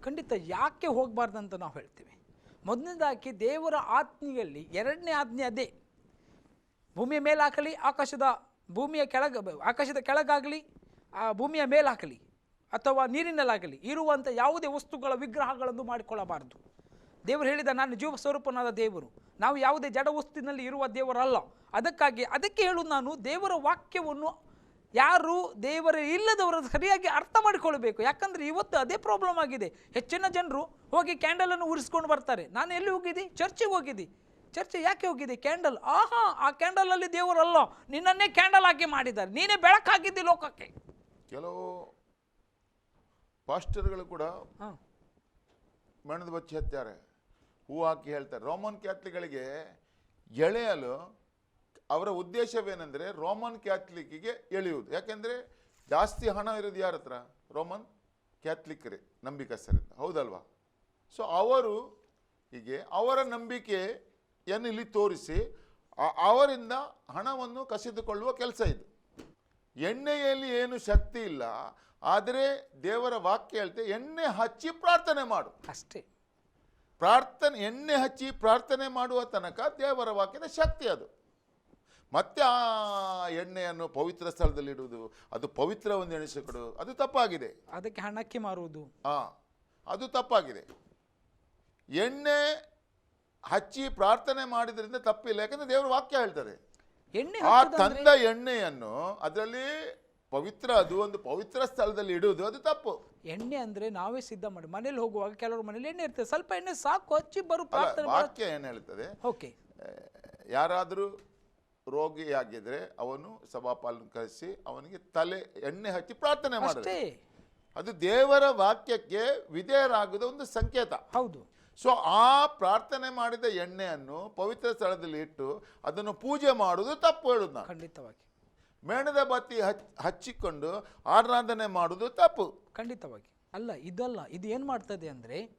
ಖಂಡಿತ ಯಾಕೆ ಹೋಗಬಾರ್ದು ಅಂತ ನಾವು ಹೇಳ್ತೀವಿ. ಮೊದಲನೇದಾಗಿ ದೇವರ ಆಜ್ಞೆಯಲ್ಲಿ, ಎರಡನೇ ಆಜ್ಞೆ ಅದೇ. ಭೂಮಿಯ ಹಾಕಲಿ ಆಕಾಶದ ಭೂಮಿಯ ಕೆಳಗ, ಆಕಾಶದ ಕೆಳಗಾಗಲಿ, ಆ ಭೂಮಿಯ ಮೇಲಾಗಲಿ, ಅಥವಾ ನೀರಿನಲ್ಲಾಗಲಿ ಇರುವಂಥ ಯಾವುದೇ ವಸ್ತುಗಳ ವಿಗ್ರಹಗಳನ್ನು ಮಾಡಿಕೊಳ್ಳಬಾರದು. ದೇವರು ಹೇಳಿದ ನಾನು ಜೀವ ಸ್ವರೂಪನಾದ ದೇವರು. ನಾವು ಯಾವುದೇ ಜಡ ವಸ್ತುವಿನಲ್ಲಿ ಇರುವ ದೇವರಲ್ಲ. ಅದಕ್ಕಾಗಿ ಅದಕ್ಕೆ ಹೇಳು ನಾನು ದೇವರ ವಾಕ್ಯವನ್ನು ಯಾರು ದೇವರ ಇಲ್ಲದವರು ಸರಿಯಾಗಿ ಅರ್ಥ ಮಾಡಿಕೊಳ್ಬೇಕು. ಯಾಕಂದರೆ ಇವತ್ತು ಅದೇ ಪ್ರಾಬ್ಲಮ್ ಆಗಿದೆ. ಹೆಚ್ಚಿನ ಜನರು ಹೋಗಿ ಕ್ಯಾಂಡಲನ್ನು ಉರಿಸ್ಕೊಂಡು ಬರ್ತಾರೆ. ನಾನು ಎಲ್ಲಿ ಹೋಗಿದ್ದಿ? ಚರ್ಚಿಗೆ ಹೋಗಿದ್ದಿ. ಚರ್ಚೆ ಯಾಕೆ ಹೋಗಿದೆ ಕ್ಯಾಂಡಲ್ ಆಹಾ ಆ ಕ್ಯಾಂಡಲಲ್ಲಿ ದೇವರಲ್ಲ. ನಿನ್ನನ್ನೇ ಕ್ಯಾಂಡಲ್ ಹಾಕಿ ಮಾಡಿದ್ದಾರೆ. ನೀನೇ ಬೆಳಕಾಗಿದ್ದಿ ಲೋಕಕ್ಕೆ. ಕೆಲವು ಪಾಸ್ಟರ್ಗಳು ಕೂಡ ಹಾಂ. ಮೆಣದ ಬಚ್ಚಿ ಹತ್ತಾರೆ ಹೂ ಹಾಕಿ ಹೇಳ್ತಾರೆ. ರೋಮನ್ ಕ್ಯಾಥ್ಲಿಕ್ಗಳಿಗೆ ಎಳೆಯಲು ಅವರ ಉದ್ದೇಶವೇನೆಂದರೆ ರೋಮನ್ ಕ್ಯಾಥ್ಲಿಕ್ಕಿಗೆ ಎಳೆಯುವುದು. ಯಾಕೆಂದರೆ ಜಾಸ್ತಿ ಹಣ ಇರೋದು ಯಾರ ಹತ್ರ? ರೋಮನ್ ಕ್ಯಾಥ್ಲಿಕ್ರೆ, ನಂಬಿಕಸ್ಥರಿಂದ. ಹೌದಲ್ವಾ? ಸೊ ಅವರು ಹೀಗೆ ಅವರ ನಂಬಿಕೆಯನ್ನು ಇಲ್ಲಿ ತೋರಿಸಿ ಅವರಿಂದ ಹಣವನ್ನು ಕಸಿದುಕೊಳ್ಳುವ ಕೆಲಸ ಇದು. ಎಣ್ಣೆಯಲ್ಲಿ ಏನು ಶಕ್ತಿ ಇಲ್ಲ, ಆದರೆ ದೇವರ ವಾಕ್ಯ ಹೇಳ್ತೆ, ಎಣ್ಣೆ ಹಚ್ಚಿ ಪ್ರಾರ್ಥನೆ ಮಾಡು. ಅಷ್ಟೇ. ಪ್ರಾರ್ಥನೆ ಎಣ್ಣೆ ಹಚ್ಚಿ ಪ್ರಾರ್ಥನೆ ಮಾಡುವ ತನಕ ದೇವರ ವಾಕ್ಯದ ಶಕ್ತಿ ಅದು. ಮತ್ತೆ ಆ ಎಣ್ಣೆಯನ್ನು ಪವಿತ್ರ ಸ್ಥಳದಲ್ಲಿ ಇಡುವುದು ಅದು ಪವಿತ್ರವನ್ನು ಎಣಿಸಿಕೊಡು ಅದು ತಪ್ಪಾಗಿದೆ. ಅದಕ್ಕೆ ಹಣಕ್ಕೆ ಮಾರುವುದು. ಆ ಅದು ತಪ್ಪಾಗಿದೆ. ಎಣ್ಣೆ ಹಚ್ಚಿ ಪ್ರಾರ್ಥನೆ ಮಾಡಿದ್ರಿಂದ ತಪ್ಪಿಲ್ಲ ಯಾಕಂದ್ರೆ ದೇವರ ವಾಕ್ಯ ಹೇಳ್ತದೆ ಎಣ್ಣೆ ಆ ತಂದ ಎಣ್ಣೆಯನ್ನು ಅದರಲ್ಲಿ ಪವಿತ್ರ ಅದು ಒಂದು ಪವಿತ್ರ ಸ್ಥಳದಲ್ಲಿ ಇಡುವುದು ಅದು ತಪ್ಪು. ಎಣ್ಣೆ ಅಂದ್ರೆ ನಾವೇ ಸಿದ್ಧ ಮಾಡಿ ಮನೇಲಿ ಹೋಗುವಾಗ ಕೆಲವರು ಮನೇಲಿ ಎಣ್ಣೆ ಇರ್ತದೆ. ಸ್ವಲ್ಪ ಎಣ್ಣೆ ಸಾಕು ಹಚ್ಚಿ ಬರು ಪ್ರಾರ್ಥನೆ ವಾಕ್ಯ ಏನು ಹೇಳ್ತದೆ? ಓಕೆ. ಯಾರಾದರೂ ರೋಗಿಯಾಗಿದ್ರೆ ಅವನು ಸಭಾಪಾಲನ ಕರೆಸಿ ಅವನಿಗೆ ತಲೆ ಎಣ್ಣೆ ಹಚ್ಚಿ ಪ್ರಾರ್ಥನೆ ಮಾಡಿ ಅಷ್ಟೇ ಅದು ದೇವರ ವಾಕ್ಯಕ್ಕೆ ವಿಧೇಯರಾಗುವ ಒಂದು ಸಂಕೇತ. ಹೌದು. ಸೊ ಆ ಪ್ರಾರ್ಥನೆ ಮಾಡಿದ ಎಣ್ಣೆಯನ್ನು ಪವಿತ್ರ ಸ್ಥಳದಲ್ಲಿ ಇಟ್ಟು ಅದನ್ನು ಪೂಜೆ ಮಾಡುವುದು ತಪ್ಪು ಹೇಳುದು ನಾನು. ಖಂಡಿತವಾಗಿ. ಮೇಣದ ಬತ್ತಿ ಹಚ್, ಹಚ್ಚಿಕೊಂಡು ಆರಾಧನೆ ಮಾಡುವುದು ತಪ್ಪು. ಖಂಡಿತವಾಗಿ. ಅಲ್ಲ, ಇದಲ್ಲ, ಇದು ಏನು ಮಾಡ್ತದೆ ಅಂದರೆ,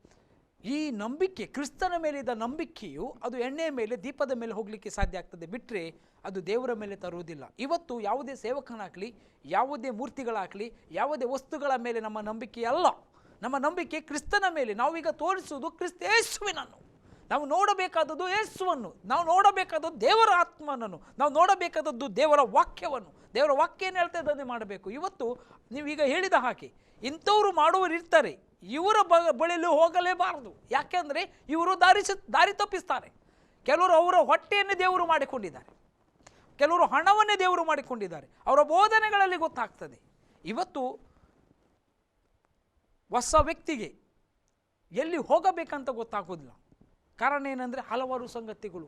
ಈ ನಂಬಿಕೆ, ಕ್ರಿಸ್ತನ ಮೇಲಿದ್ದ ನಂಬಿಕೆಯು ಅದು ಎಣ್ಣೆಯ ಮೇಲೆ, ದೀಪದ ಮೇಲೆ ಹೋಗಲಿಕ್ಕೆ ಸಾಧ್ಯ ಆಗ್ತದೆ. ಬಿಟ್ಟರೆ ಅದು ದೇವರ ಮೇಲೆ ತರುವುದಿಲ್ಲ. ಇವತ್ತು ಯಾವುದೇ ಸೇವಕನಾಗಲಿ, ಯಾವುದೇ ಮೂರ್ತಿಗಳಾಗಲಿ, ಯಾವುದೇ ವಸ್ತುಗಳ ಮೇಲೆ ನಮ್ಮ ನಂಬಿಕೆ ಅಲ್ಲ. ನಮ್ಮ ನಂಬಿಕೆ ಕ್ರಿಸ್ತನ ಮೇಲೆ. ನಾವೀಗ ತೋರಿಸುವುದು ಕ್ರಿಸ್ತ ಯೇಸುವಿನನ್ನು. ನಾವು ನೋಡಬೇಕಾದದ್ದು ಯೇಸುವನ್ನು, ನಾವು ನೋಡಬೇಕಾದದ್ದು ದೇವರ ಆತ್ಮನನ್ನು, ನಾವು ನೋಡಬೇಕಾದದ್ದು ದೇವರ ವಾಕ್ಯವನ್ನು. ದೇವರ ವಾಕ್ಯ ಏನು ಹೇಳ್ತಾ ಮಾಡಬೇಕು? ಇವತ್ತು ನೀವೀಗ ಹೇಳಿದ ಹಾಗೆ ಇಂಥವರು ಮಾಡುವರು ಇರ್ತಾರೆ. ಇವರ ಬ ಬಳಿಯಲ್ಲಿ ಹೋಗಲೇಬಾರದು. ಯಾಕೆಂದರೆ ಇವರು ದಾರಿ ದಾರಿ ತಪ್ಪಿಸ್ತಾರೆ. ಕೆಲವರು ಅವರ ಹೊಟ್ಟೆಯನ್ನೇ ದೇವರು ಮಾಡಿಕೊಂಡಿದ್ದಾರೆ. ಕೆಲವರು ಹಣವನ್ನೇ ದೇವರು ಮಾಡಿಕೊಂಡಿದ್ದಾರೆ. ಅವರ ಬೋಧನೆಗಳಲ್ಲಿ ಗೊತ್ತಾಗ್ತದೆ. ಇವತ್ತು ಹೊಸ ವ್ಯಕ್ತಿಗೆ ಎಲ್ಲಿ ಹೋಗಬೇಕಂತ ಗೊತ್ತಾಗೋದಿಲ್ಲ. ಕಾರಣ ಏನಂದರೆ ಹಲವಾರು ಸಂಗತಿಗಳು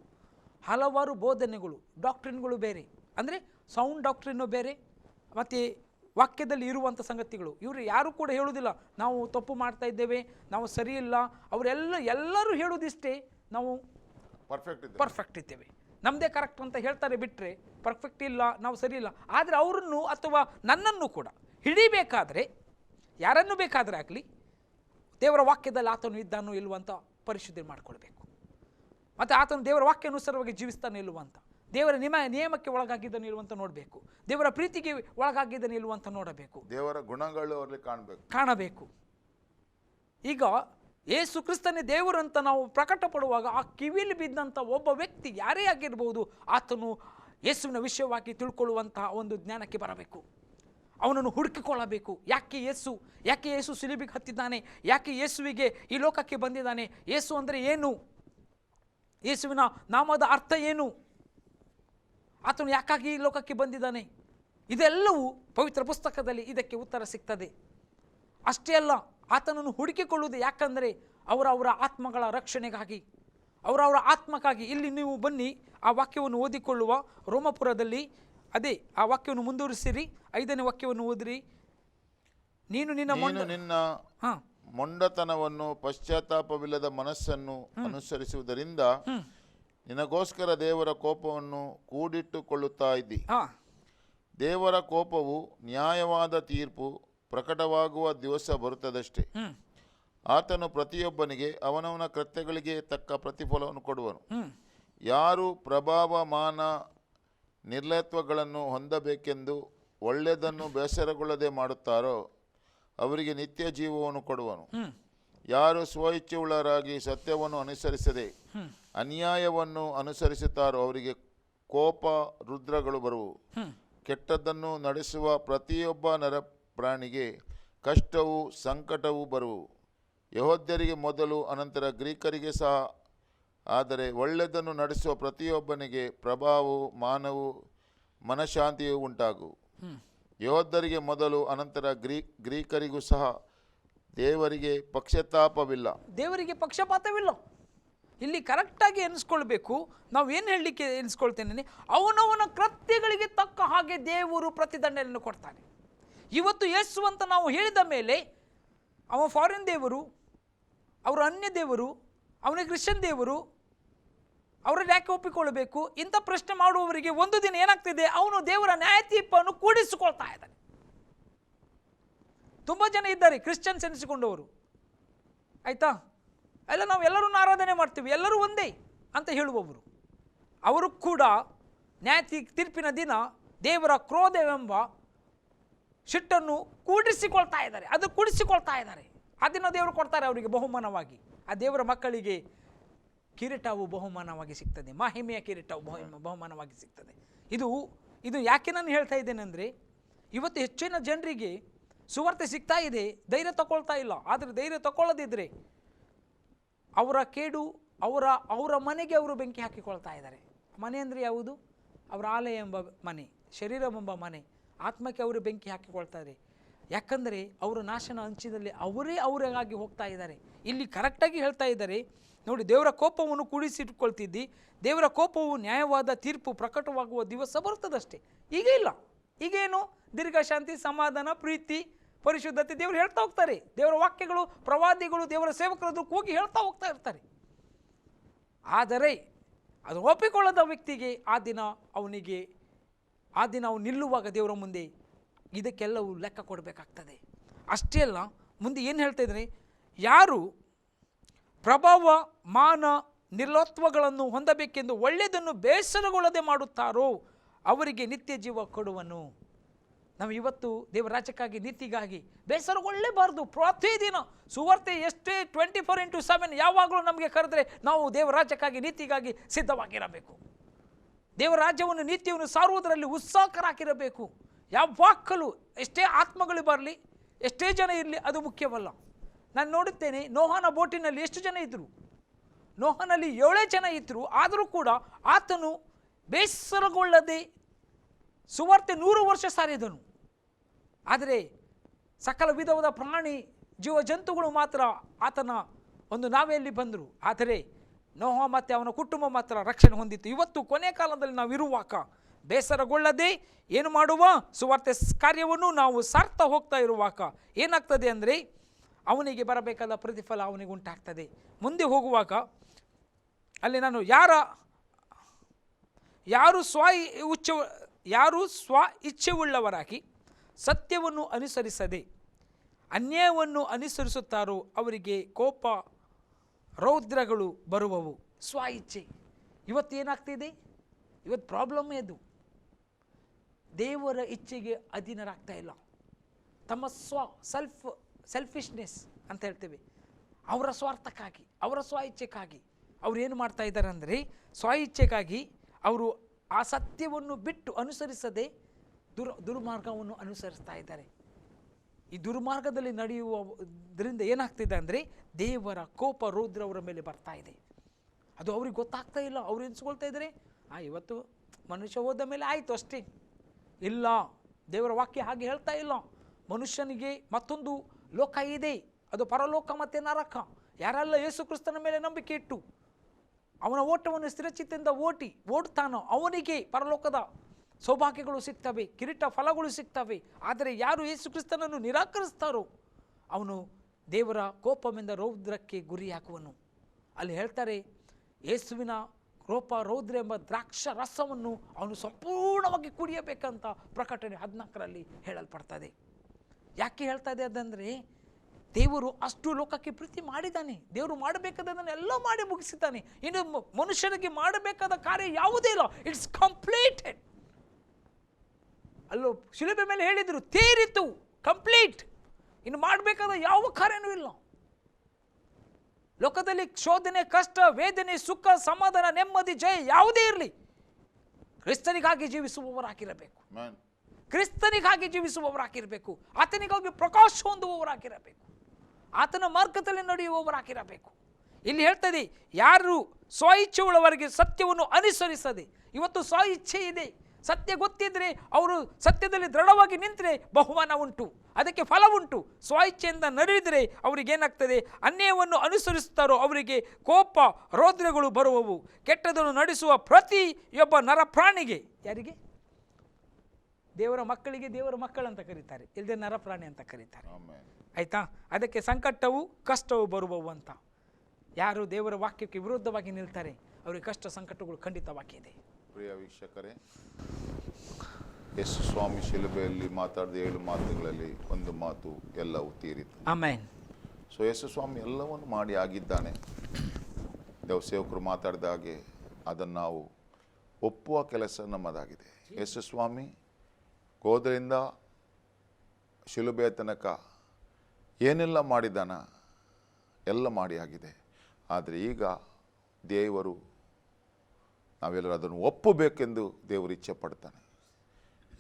ಹಲವಾರು ಬೋಧನೆಗಳು ಡಾಕ್ಟ್ರಿನ್ಗಳು ಬೇರೆ. ಅಂದರೆ ಸೌಂಡ್ ಡಾಕ್ಟ್ರಿನ್ನು ಬೇರೆ ಮತ್ತು ವಾಕ್ಯದಲ್ಲಿ ಇರುವಂಥ ಸಂಗತಿಗಳು. ಇವರು ಯಾರೂ ಕೂಡ ಹೇಳುವುದಿಲ್ಲ ನಾವು ತಪ್ಪು ಮಾಡ್ತಾ ಇದ್ದೇವೆ ನಾವು ಸರಿ ಇಲ್ಲ. ಅವರೆಲ್ಲ ಎಲ್ಲರೂ ಹೇಳೋದಿಷ್ಟೇ ನಾವು ಪರ್ಫೆಕ್ಟ್ ಪರ್ಫೆಕ್ಟ್ ಇದ್ದೇವೆ. ನಮ್ಮದೇ ಕರೆಕ್ಟ್ ಅಂತ ಹೇಳ್ತಾರೆ ಬಿಟ್ಟರೆ ಪರ್ಫೆಕ್ಟ್ ಇಲ್ಲ ನಾವು ಸರಿ ಇಲ್ಲ. ಆದರೆ ಅವರನ್ನು ಅಥವಾ ನನ್ನನ್ನು ಕೂಡ ಹಿಡಿಬೇಕಾದರೆ ಯಾರನ್ನು ಬೇಕಾದರೆ ಆಗಲಿ ದೇವರ ವಾಕ್ಯದಲ್ಲಿ ಆತನು ಇದ್ದಾನೋ ಇಲ್ವೋ ಅಂತ ಪರಿಶುದ್ಧಿ ಮಾಡಿಕೊಳ್ಬೇಕು ಮತ್ತು ಆತನು ದೇವರ ವಾಕ್ಯಾನುಸಾರವಾಗಿ ಜೀವಿಸ್ತಾನೆ ನಿಲ್ಲುವಂಥ ದೇವರ ನಿಮ ನಿಯಮಕ್ಕೆ ಒಳಗಾಗಿದ್ದಾನೆ ಇಲ್ಲುವಂತ ನೋಡಬೇಕು. ದೇವರ ಪ್ರೀತಿಗೆ ಒಳಗಾಗಿದ್ದಾನೆ ಇಲ್ಲುವಂತ ನೋಡಬೇಕು. ದೇವರ ಗುಣಗಳು ಅವರಲ್ಲಿ ಕಾಣಬೇಕು. ಕಾಣಬೇಕು. ಈಗ ಏಸು ಕ್ರಿಸ್ತನೇ ದೇವರು ಅಂತ ನಾವು ಪ್ರಕಟಪಡುವಾಗ ಆ ಕಿವಿಲಿ ಬಿದ್ದಂಥ ಒಬ್ಬ ವ್ಯಕ್ತಿ ಯಾರೇ ಆಗಿರ್ಬೋದು ಆತನು ಯೇಸುವಿನ ವಿಷಯವಾಗಿ ತಿಳ್ಕೊಳ್ಳುವಂತಹ ಒಂದು ಜ್ಞಾನಕ್ಕೆ ಬರಬೇಕು. ಅವನನ್ನು ಹುಡುಕಿಕೊಳ್ಳಬೇಕು. ಯಾಕೆ ಯೇಸು ಯಾಕೆ ಯೇಸು ಸಿಲಿಬಿಗೆ ಹತ್ತಿದ್ದಾನೆ? ಯಾಕೆ ಯೇಸುವಿಗೆ ಈ ಲೋಕಕ್ಕೆ ಬಂದಿದ್ದಾನೆ? ಯೇಸು ಅಂದರೆ ಏನು? ಯೇಸುವಿನ ನಾಮದ ಅರ್ಥ ಏನು? ಆತನು ಯಾಕಾಗಿ ಈ ಲೋಕಕ್ಕೆ ಬಂದಿದ್ದಾನೆ? ಇದೆಲ್ಲವೂ ಪವಿತ್ರ ಪುಸ್ತಕದಲ್ಲಿ ಇದಕ್ಕೆ ಉತ್ತರ ಸಿಗ್ತದೆ. ಅಷ್ಟೇ ಅಲ್ಲ, ಆತನನ್ನು ಹುಡುಕಿಕೊಳ್ಳುವುದು ಯಾಕಂದರೆ ಅವರವರ ಅವರ ಆತ್ಮಗಳ ರಕ್ಷಣೆಗಾಗಿ. ಅವರ ಅವರ ಆತ್ಮಕ್ಕಾಗಿ ಇಲ್ಲಿ ನೀವು ಬನ್ನಿ, ಆ ವಾಕ್ಯವನ್ನು ಓದಿಕೊಳ್ಳುವ ರೋಮಪುರದಲ್ಲಿ ಅದೇ ಆ ವಾಕ್ಯವನ್ನು ಮುಂದುವರಿಸಿರಿ. ಐದನೇ ವಾಕ್ಯವನ್ನು ಓದಿರಿ. ನೀನು ನಿನ್ನ ನೀನು ಮೊಂಡ ನಿನ್ನ ಹಾಂ. ಮೊಂಡತನವನ್ನು ಪಶ್ಚಾತ್ತಾಪವಿಲ್ಲದ ಮನಸ್ಸನ್ನು ಅನುಸರಿಸುವುದರಿಂದ ನಿನಗೋಸ್ಕರ ದೇವರ ಕೋಪವನ್ನು ಕೂಡಿಟ್ಟುಕೊಳ್ಳುತ್ತಾ ಇದ್ದಿ. ಹಾಂ. ದೇವರ ಕೋಪವು ನ್ಯಾಯವಾದ ತೀರ್ಪು ಪ್ರಕಟವಾಗುವ ದಿವಸ ಬರುತ್ತದಷ್ಟೇ. ಆತನು ಪ್ರತಿಯೊಬ್ಬನಿಗೆ ಅವನವನ ಕೃತ್ಯಗಳಿಗೆ ತಕ್ಕ ಪ್ರತಿಫಲವನ್ನು ಕೊಡುವನು. ಯಾರು ಪ್ರಭಾವ ಮಾನ ನಿರ್ಲತ್ವಗಳನ್ನು ಹೊಂದಬೇಕೆಂದು ಒಳ್ಳೆಯದನ್ನು ಬೇಸರಗೊಳ್ಳದೆ ಮಾಡುತ್ತಾರೋ ಅವರಿಗೆ ನಿತ್ಯ ಜೀವವನ್ನು ಕೊಡುವನು. ಯಾರು ಸ್ವಇಚ್ಛೆಯುಳ್ಳರಾಗಿ ಸತ್ಯವನ್ನು ಅನುಸರಿಸದೆ ಅನ್ಯಾಯವನ್ನು ಅನುಸರಿಸುತ್ತಾರೋ ಅವರಿಗೆ ಕೋಪ ರುದ್ರಗಳು ಬರುವು. ಕೆಟ್ಟದ್ದನ್ನು ನಡೆಸುವ ಪ್ರತಿಯೊಬ್ಬ ನರ ಪ್ರಾಣಿಗೆ ಕಷ್ಟವು ಸಂಕಟವೂ ಬರುವು. ಯಹೋದ್ಯರಿಗೆ ಮೊದಲು ಅನಂತರ ಗ್ರೀಕರಿಗೆ ಸಹ ಆದರೆ ಒಳ್ಳೆಯದನ್ನು ನಡೆಸುವ ಪ್ರತಿಯೊಬ್ಬನಿಗೆ ಪ್ರಭಾವವು ಮಾನವು ಮನಃಶಾಂತಿಯು ಉಂಟಾಗು. ಯೋಧರಿಗೆ ಮೊದಲು ಅನಂತರ ಗ್ರೀ, ಗ್ರೀಕರಿಗೂ ಸಹ ದೇವರಿಗೆ ಪಕ್ಷತಾಪವಿಲ್ಲ. ದೇವರಿಗೆ ಪಕ್ಷಪಾತವಿಲ್ಲ. ಇಲ್ಲಿ ಕರೆಕ್ಟಾಗಿ ಎನಿಸ್ಕೊಳ್ಬೇಕು. ನಾವು ಏನು ಹೇಳಲಿಕ್ಕೆ ಎನಿಸ್ಕೊಳ್ತೇನೆ? ಅವನವನ ಕೃತ್ಯಗಳಿಗೆ ತಕ್ಕ ಹಾಗೆ ದೇವರು ಪ್ರತಿದಂಡನೆಯನ್ನು ಕೊಡ್ತಾನೆ. ಇವತ್ತು ಯೇಸು ಅಂತ ನಾವು ಹೇಳಿದ ಮೇಲೆ ಅವ ಫಾರಿನ್ ದೇವರು, ಅವರು ಅನ್ಯ ದೇವರು ಅವನೇ ಕ್ರಿಶ್ಚಿಯನ್ ದೇವರು ಅವರಲ್ಲಿ ಯಾಕೆ ಒಪ್ಪಿಕೊಳ್ಳಬೇಕು? ಇಂಥ ಪ್ರಶ್ನೆ ಮಾಡುವವರಿಗೆ ಒಂದು ದಿನ ಏನಾಗ್ತಿದೆ? ಅವನು ದೇವರ ನ್ಯಾಯ ತೀರ್ಪನ್ನು ಕೂಡಿಸಿಕೊಳ್ತಾ ಇದ್ದಾನೆ. ತುಂಬ ಜನ ಇದ್ದಾರೆ ಕ್ರಿಶ್ಚಿಯನ್ಸ್ ಎನಿಸಿಕೊಂಡವರು. ಆಯ್ತಾ? ಎಲ್ಲ ನಾವು ಎಲ್ಲರೂ ಆರಾಧನೆ ಮಾಡ್ತೀವಿ, ಎಲ್ಲರೂ ಒಂದೇ ಅಂತ ಹೇಳುವವರು. ಅವರು ಕೂಡ ನ್ಯಾಯ ತೀರ್ಪಿನ ದಿನ ದೇವರ ಕ್ರೋಧವೆಂಬ ಸಿಟ್ಟನ್ನು ಕೂಡಿಸಿಕೊಳ್ತಾ ಇದ್ದಾರೆ. ಅದು ಕೂಡಿಸಿಕೊಳ್ತಾ ಇದ್ದಾರೆ. ಆ ದಿನ ದೇವರು ಕೊಡ್ತಾರೆ ಅವರಿಗೆ ಬಹುಮಾನವಾಗಿ. ಆ ದೇವರ ಮಕ್ಕಳಿಗೆ ಕಿರೀಟವು ಬಹುಮಾನವಾಗಿ ಸಿಗ್ತದೆ. ಮಹಿಮೆಯ ಕಿರೀಟವು ಬಹು ಬಹುಮಾನವಾಗಿ ಸಿಗ್ತದೆ. ಇದು ಇದು ಯಾಕೆ ನಾನು ಹೇಳ್ತಾ ಇದ್ದೇನೆಂದರೆ ಇವತ್ತು ಹೆಚ್ಚಿನ ಜನರಿಗೆ ಸುವಾರ್ತೆ ಸಿಗ್ತಾ ಇದೆ ಧೈರ್ಯ ತಗೊಳ್ತಾ ಇಲ್ಲ. ಆದರೆ ಧೈರ್ಯ ತಗೊಳ್ಳದಿದ್ದರೆ ಅವರ ಕೇಡು ಅವರ ಅವರ ಮನೆಗೆ ಅವರು ಬೆಂಕಿ ಹಾಕಿಕೊಳ್ತಾ ಇದ್ದಾರೆ. ಮನೆ ಅಂದರೆ ಯಾವುದು? ಅವರ ಆಲಯ ಎಂಬ ಮನೆ ಶರೀರವೆಂಬ ಮನೆ. ಆತ್ಮಕ್ಕೆ ಅವರು ಬೆಂಕಿ ಹಾಕಿಕೊಳ್ತಾರೆ ಯಾಕಂದರೆ ಅವರು ನಾಶನ ಅಂಚಿನಲ್ಲಿ ಅವರೇ ಅವರಿಗಾಗಿ ಹೋಗ್ತಾ ಇದ್ದಾರೆ. ಇಲ್ಲಿ ಕರೆಕ್ಟಾಗಿ ಹೇಳ್ತಾ ಇದ್ದಾರೆ ನೋಡಿ, ದೇವರ ಕೋಪವನ್ನು ಕೂಡಿಸಿಟ್ಕೊಳ್ತಿದ್ದಿ, ದೇವರ ಕೋಪವು ನ್ಯಾಯವಾದ ತೀರ್ಪು ಪ್ರಕಟವಾಗುವ ದಿವಸ ಬರ್ತದಷ್ಟೇ ಈಗ ಇಲ್ಲ. ಈಗೇನು ದೀರ್ಘಶಾಂತಿ, ಸಮಾಧಾನ, ಪ್ರೀತಿ, ಪರಿಶುದ್ಧತೆ ದೇವರು ಹೇಳ್ತಾ ಹೋಗ್ತಾರೆ. ದೇವರ ವಾಕ್ಯಗಳು, ಪ್ರವಾದಿಗಳು ದೇವರ ಸೇವಕರದ್ದು ಕೂಗಿ ಹೇಳ್ತಾ ಹೋಗ್ತಾ ಇರ್ತಾರೆ. ಆದರೆ, ಅದು ಒಪ್ಪಿಕೊಳ್ಳದ ವ್ಯಕ್ತಿಗೆ ಆ ದಿನ ಅವನಿಗೆ, ಆ ದಿನ ಅವನು ನಿಲ್ಲುವಾಗ ದೇವರ ಮುಂದೆ ಇದಕ್ಕೆಲ್ಲವೂ ಲೆಕ್ಕ ಕೊಡಬೇಕಾಗ್ತದೆ. ಅಷ್ಟೇ ಅಲ್ಲ, ಮುಂದೆ ಏನು ಹೇಳ್ತಾ ಯಾರು ಪ್ರಭಾವ, ಮಾನ, ನಿರ್ಲತ್ವಗಳನ್ನು ಹೊಂದಬೇಕೆಂದು ಒಳ್ಳೆಯದನ್ನು ಬೇಸರಗೊಳ್ಳದೆ ಮಾಡುತ್ತಾರೋ, ಅವರಿಗೆ ನಿತ್ಯ ಜೀವ ಕೊಡುವನು. ನಾವು ಇವತ್ತು ದೇವರಾಜ್ಯಕ್ಕಾಗಿ, ನೀತಿಗಾಗಿ ಬೇಸರಗೊಳ್ಳೇಬಾರ್ದು. ಪ್ರತಿದಿನ ಸುವಾರ್ತೆ ಎಷ್ಟೇ ಟ್ವೆಂಟಿ ಫೋರ್ ಇಂಟು ಸೆವೆನ್ ಯಾವಾಗಲೂ ನಮಗೆ ಕರೆದ್ರೆ ನಾವು ದೇವರಾಜ್ಯಕ್ಕಾಗಿ, ನೀತಿಗಾಗಿ ಸಿದ್ಧವಾಗಿರಬೇಕು. ದೇವರಾಜ್ಯವನ್ನು, ನೀತಿಯನ್ನು ಸಾರುವುದರಲ್ಲಿ ಉತ್ಸಾಹಕರಾಗಿರಬೇಕು. ಯಾವಾಗಲೂ ಎಷ್ಟೇ ಆತ್ಮಗಳು ಬರಲಿ, ಎಷ್ಟೇ ಜನ ಇರಲಿ, ಅದು ಮುಖ್ಯವಲ್ಲ. ನಾನು ನೋಡುತ್ತೇನೆ, ನೋಹನ ಬೋಟಿನಲ್ಲಿ ಎಷ್ಟು ಜನ ಇದ್ದರು ನೋಹನಲ್ಲಿ ಏಳೇ ಜನ ಇದ್ದರು ಆದರೂ ಕೂಡ ಆತನು ಬೇಸರಗೊಳ್ಳದೆ ಸುವಾರ್ತೆ ನೂರು ವರ್ಷ ಸಾರಿದನು. ಆದರೆ ಸಕಲ ವಿಧವಾದ ಪ್ರಾಣಿ, ಜೀವ ಜಂತುಗಳು ಮಾತ್ರ ಆತನ ಒಂದು ನಾವೆಯಲ್ಲಿ ಬಂದರು. ಆದರೆ ನೋಹ ಮತ್ತು ಅವನ ಕುಟುಂಬ ಮಾತ್ರ ರಕ್ಷಣೆ ಹೊಂದಿತ್ತು. ಇವತ್ತು ಕೊನೆ ಕಾಲದಲ್ಲಿ ನಾವು ಇರುವಾಗ ಬೇಸರಗೊಳ್ಳದೆ ಏನು ಮಾಡುವ ಸುವಾರ್ತೆ ಕಾರ್ಯವನ್ನು ನಾವು ಸಾರ್ಥ ಹೋಗ್ತಾ ಇರುವಾಗ ಏನಾಗ್ತದೆ ಅಂದರೆ ಅವನಿಗೆ ಬರಬೇಕಾದ ಪ್ರತಿಫಲ ಅವನಿಗೆ ಉಂಟಾಗ್ತದೆ. ಮುಂದೆ ಹೋಗುವಾಗ ಅಲ್ಲಿ ನಾನು ಯಾರ, ಯಾರು ಸ್ವ ಉಚ್ಚ ಯಾರು ಸ್ವ ಇಚ್ಛೆವುಳ್ಳವರಾಗಿ ಸತ್ಯವನ್ನು ಅನುಸರಿಸದೆ ಅನ್ಯಾಯವನ್ನು ಅನುಸರಿಸುತ್ತಾರೋ ಅವರಿಗೆ ಕೋಪ, ರೌದ್ರಗಳು ಬರುವವು. ಸ್ವ ಇಚ್ಛೆ. ಇವತ್ತು ಏನಾಗ್ತಿದೆ? ಇವತ್ತು ಪ್ರಾಬ್ಲಮ್ ಅದು ದೇವರ ಇಚ್ಛೆಗೆ ಅಧೀನರಾಗ್ತಾ ಇಲ್ಲ. ತಮ್ಮ ಸ್ವ ಸೆಲ್ಫ್ ಸೆಲ್ಫಿಶ್ನೆಸ್ ಅಂತ ಹೇಳ್ತೇವೆ. ಅವರ ಸ್ವಾರ್ಥಕ್ಕಾಗಿ, ಅವರ ಸ್ವ ಇಚ್ಛೆಗಾಗಿ ಅವ್ರು ಏನು ಮಾಡ್ತಾ ಇದ್ದಾರೆ ಅಂದರೆ ಸ್ವ ಇಚ್ಛೆಗಾಗಿ ಅವರು ಆ ಸತ್ಯವನ್ನು ಬಿಟ್ಟು ಅನುಸರಿಸದೆ ದುರ್, ದುರ್ಮಾರ್ಗವನ್ನು ಅನುಸರಿಸ್ತಾ ಇದ್ದಾರೆ. ಈ ದುರ್ಮಾರ್ಗದಲ್ಲಿ ನಡೆಯುವುದರಿಂದ ಏನಾಗ್ತಿದೆ ಅಂದರೆ ದೇವರ ಕೋಪ, ರೌದ್ರ ಅವರ ಮೇಲೆ ಬರ್ತಾ ಇದೆ. ಅದು ಅವ್ರಿಗೆ ಗೊತ್ತಾಗ್ತಾ ಇಲ್ಲ, ಅವ್ರು ಎನಿಸ್ಕೊಳ್ತಾ ಇದ್ದಾರೆ, ಆ, ಇವತ್ತು ಮನುಷ್ಯ ಹೋದ ಮೇಲೆ ಆಯಿತು ಅಷ್ಟೇ. ಇಲ್ಲ, ದೇವರ ವಾಕ್ಯ ಹಾಗೆ ಹೇಳ್ತಾ ಇಲ್ಲ. ಮನುಷ್ಯನಿಗೆ ಮತ್ತೊಂದು ಲೋಕ ಇದೆ. ಅದು ಪರಲೋಕ ಮತ್ತು ನರಕ. ಯಾರೆಲ್ಲ ಯೇಸು ಕ್ರಿಸ್ತನ ಮೇಲೆ ನಂಬಿಕೆ ಇಟ್ಟು ಅವನ ಓಟವನ್ನು ಸ್ಥಿರಚಿತ್ತಿಂದ ಓಟಿ, ಓಡ್ತಾನೋ ಅವನಿಗೆ ಪರಲೋಕದ ಸೌಭಾಗ್ಯಗಳು ಸಿಗ್ತವೆ, ಕಿರೀಟ ಫಲಗಳು ಸಿಗ್ತವೆ. ಆದರೆ ಯಾರು ಯೇಸು ಕ್ರಿಸ್ತನನ್ನು ನಿರಾಕರಿಸ್ತಾರೋ? ಅವನು ದೇವರ ಕೋಪವೆಂದ ರೌದ್ರಕ್ಕೆ ಗುರಿಯಾಗುವನು ಅಲ್ಲಿ ಹೇಳ್ತಾರೆ, ಯೇಸುವಿನ ಕೋಪ, ರೌದ್ರ ಎಂಬ ದ್ರಾಕ್ಷ ರಸವನ್ನು ಅವನು ಸಂಪೂರ್ಣವಾಗಿ ಕುಡಿಯಬೇಕಂತ ಪ್ರಕಟಣೆ ಹದಿನಾಲ್ಕರಲ್ಲಿ ಹೇಳಲ್ಪಡ್ತದೆ. ಯಾಕೆ ಹೇಳ್ತಾ ಇದೆ ಅದಂದರೆ, ದೇವರು ಅಷ್ಟು ಲೋಕಕ್ಕೆ ಪ್ರೀತಿ ಮಾಡಿದ್ದಾನೆ. ದೇವರು ಮಾಡಬೇಕಾದ ಎಲ್ಲ ಮಾಡಿ ಮುಗಿಸಿದ್ದಾನೆ. ಇನ್ನು ಮನುಷ್ಯನಿಗೆ ಮಾಡಬೇಕಾದ ಕಾರ್ಯ ಯಾವುದೇ ಇಲ್ಲ. ಇಟ್ಸ್ ಕಂಪ್ಲೀಟೆಡ್ ಅಲ್ಲೋ, ಶಿಲುಬೆ ಮೇಲೆ ಹೇಳಿದರು, ತೀರಿತು ಕಂಪ್ಲೀಟ್ ಇನ್ನು ಮಾಡಬೇಕಾದ ಯಾವ ಕಾರ್ಯನೂ ಇಲ್ಲ. ಲೋಕದಲ್ಲಿ ಶೋಧನೆ, ಕಷ್ಟ, ವೇದನೆ, ಸುಖ, ಸಮಾಧಾನ, ನೆಮ್ಮದಿ, ಜಯ ಯಾವುದೇ ಇರಲಿ. ಕ್ರಿಸ್ತನಿಗಾಗಿ ಜೀವಿಸುವವರಾಗಿರಬೇಕು. ಕ್ರಿಸ್ತನಿಗಾಗಿ ಜೀವಿಸುವವರಾಗಿರಬೇಕು. ಆತನಿಗಾಗಿ ಪ್ರಕಾಶ ಹೊಂದುವವರಾಗಿರಬೇಕು. ಆತನ ಮಾರ್ಗದಲ್ಲಿ ನಡೆಯುವವರಾಗಿರಬೇಕು. ಇಲ್ಲಿ ಹೇಳ್ತದೆ, ಯಾರು ಸ್ವ ಇಚ್ಛೆ ಉಳ್ಳವರಿಗೆ ಸತ್ಯವನ್ನು ಅನುಸರಿಸದೆ, ಇವತ್ತು ಸ್ವ ಇಚ್ಛೆ ಇದೆ. ಸತ್ಯ ಗೊತ್ತಿದ್ರೆ ಅವರು ಸತ್ಯದಲ್ಲಿ ದೃಢವಾಗಿ ನಿಂತರೆ ಬಹುಮಾನ ಉಂಟು. ಅದಕ್ಕೆ ಫಲ ಉಂಟು. ಸ್ವ ಇಚ್ಛೆಯಿಂದ ನಡೆದಿದ್ರೆ ಅವರಿಗೇನಾಗ್ತದೆ? ಅನ್ಯಾಯವನ್ನು ಅನುಸರಿಸುತ್ತಾರೋ ಅವರಿಗೆ ಕೋಪ, ರೌದ್ರಗಳು ಬರುವವು. ಕೆಟ್ಟದನ್ನು ನಡೆಸುವ ಪ್ರತಿಯೊಬ್ಬ ನರಪ್ರಾಣಿಗೆ ಯಾರಿಗೆ? ದೇವರ ಮಕ್ಕಳಿಗೆ ದೇವರ ಮಕ್ಕಳಂತ ಕರೀತಾರೆ. ಇಲ್ಲದೆ ನರಪ್ರಾಣಿ ಅಂತ ಕರೀತಾರೆ. ಆಯಿತಾ? ಅದಕ್ಕೆ ಸಂಕಟವು ಕಷ್ಟವು ಬರುವವು ಅಂತ. ಯಾರು ದೇವರ ವಾಕ್ಯಕ್ಕೆ ವಿರುದ್ಧವಾಗಿ ನಿಲ್ತಾರೆ ಅವರಿಗೆ ಕಷ್ಟ ಸಂಕಟಗಳು ಖಂಡಿತವಾಗಿ ಇದೆ. ಪ್ರಿಯ ವೀಕ್ಷಕರೇ ಎಸ್ ಸ್ವಾಮಿ ಶಿಲುಬೆಯಲ್ಲಿ ಮಾತಾಡಿದ ಏಳು ಮಾತುಗಳಲ್ಲಿ ಒಂದು ಮಾತು ಎಲ್ಲವೂ ತೀರಿತು. ಆಮೇನ್. ಸೊ ಯೇಸು ಸ್ವಾಮಿ ಎಲ್ಲವನ್ನು ಮಾಡಿ ಆಗಿದ್ದಾನೆ. ದೇವ ಸೇವಕರು ಮಾತಾಡಿದ ಹಾಗೆ ಅದನ್ನು ನಾವು ಒಪ್ಪುವ ಕೆಲಸ ನಮ್ಮದಾಗಿದೆ. ಯೇಸು ಸ್ವಾಮಿ ಗೋದರಿಂದ ಶಿಲುಬೆಯ ತನಕ ಏನೆಲ್ಲ ಮಾಡಿದ್ದಾನ ಎಲ್ಲ ಮಾಡಿ ಆಗಿದೆ. ಆದರೆ ಈಗ ದೇವರು ನಾವೆಲ್ಲರೂ ಅದನ್ನು ಒಪ್ಪಬೇಕೆಂದು ದೇವರು ಇಚ್ಛೆ ಪಡ್ತಾನೆ.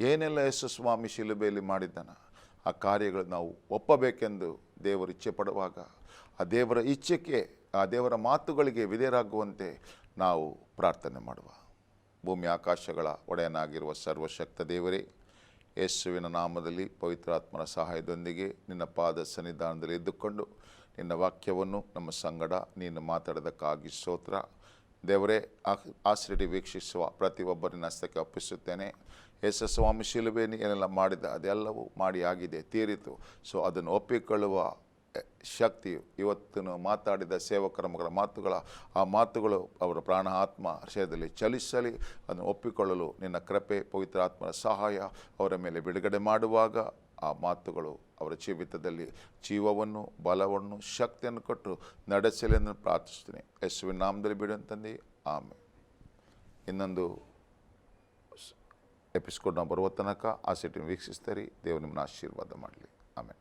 ಏನೆಲ್ಲ ಯೇಸು ಸ್ವಾಮಿ ಶಿಲುಬೆಯಲ್ಲಿ ಮಾಡಿದ್ದಾನ? ಆ ಕಾರ್ಯಗಳು ನಾವು ಒಪ್ಪಬೇಕೆಂದು ದೇವರು ಇಚ್ಛೆ ಪಡುವಾಗ ಆ ದೇವರ ಇಚ್ಛೆಗೆ, ಆ ದೇವರ ಮಾತುಗಳಿಗೆ ವಿಧೇಯರಾಗುವಂತೆ ನಾವು ಪ್ರಾರ್ಥನೆ ಮಾಡುವ. ಭೂಮಿ ಆಕಾಶಗಳ ಒಡೆಯನಾಗಿರುವ ಸರ್ವಶಕ್ತ ದೇವರೇ ಯೇಸುವಿನ ನಾಮದಲ್ಲಿ ಪವಿತ್ರಾತ್ಮನ ಸಹಾಯದೊಂದಿಗೆ ನಿನ್ನ ಪಾದ ಸನ್ನಿಧಾನದಲ್ಲಿ ಇದ್ದುಕೊಂಡು ನಿನ್ನ ವಾಕ್ಯವನ್ನು ನಮ್ಮ ಸಂಗಡ, ನೀನು ಮಾತಾಡೋದಕ್ಕಾಗಿ ಸ್ತೋತ್ರ. ದೇವರೇ ಆಶ್ರಡಿ ವೀಕ್ಷಿಸುವ ಪ್ರತಿಯೊಬ್ಬರಿನ ಹಸ್ತಕ್ಕೆ ಒಪ್ಪಿಸುತ್ತೇನೆ ಎಸ್ ಸ್ವಾಮಿ ಶಿಲುಬೆಯನ್ನು ಏನೆಲ್ಲ ಮಾಡಿದ, ಅದೆಲ್ಲವೂ ಮಾಡಿ ಆಗಿದೆ, ತೀರಿತು. ಸೊ ಅದನ್ನು ಒಪ್ಪಿಕೊಳ್ಳುವ ಎ, ಶಕ್ತಿಯು ಇವತ್ತು ಮಾತಾಡಿದ ಸೇವಕರ ಮಗಳ ಮಾತುಗಳ ಆ ಮಾತುಗಳು ಅವರ ಪ್ರಾಣ ಆತ್ಮ ಹೃದಯದಲ್ಲಿ ಚಲಿಸಲಿ ಅದನ್ನು ಒಪ್ಪಿಕೊಳ್ಳಲು ನಿನ್ನ ಕೃಪೆ ಪವಿತ್ರಾತ್ಮನ ಸಹಾಯ ಅವರ ಮೇಲೆ ಬಿಡುಗಡೆ ಮಾಡುವಾಗ ಆ ಮಾತುಗಳು ಅವರ ಜೀವಿತದಲ್ಲಿ ಜೀವವನ್ನು ಬಲವನ್ನು ಶಕ್ತಿಯನ್ನು ಕೊಟ್ಟು ನಡೆಸಲಿ ಎಂದು ಪ್ರಾರ್ಥಿಸ್ತೀನಿ ಯೇಸುವಿನ ನಾಮದಲ್ಲಿ ಬಿಡುವಂತಂದು ಆಮೆ ಇನ್ನೊಂದು ಎಪಿಸ್ಕೋಡ್ ನಾವು ಬರುವ ತನಕ ಆ ಸಿಟಿನ ವೀಕ್ಷಿಸ್ತೀರಿ ದೇವರು ನಿಮ್ಮನ್ನ ಆಶೀರ್ವಾದ ಮಾಡಲಿ. ಆಮೇಲೆ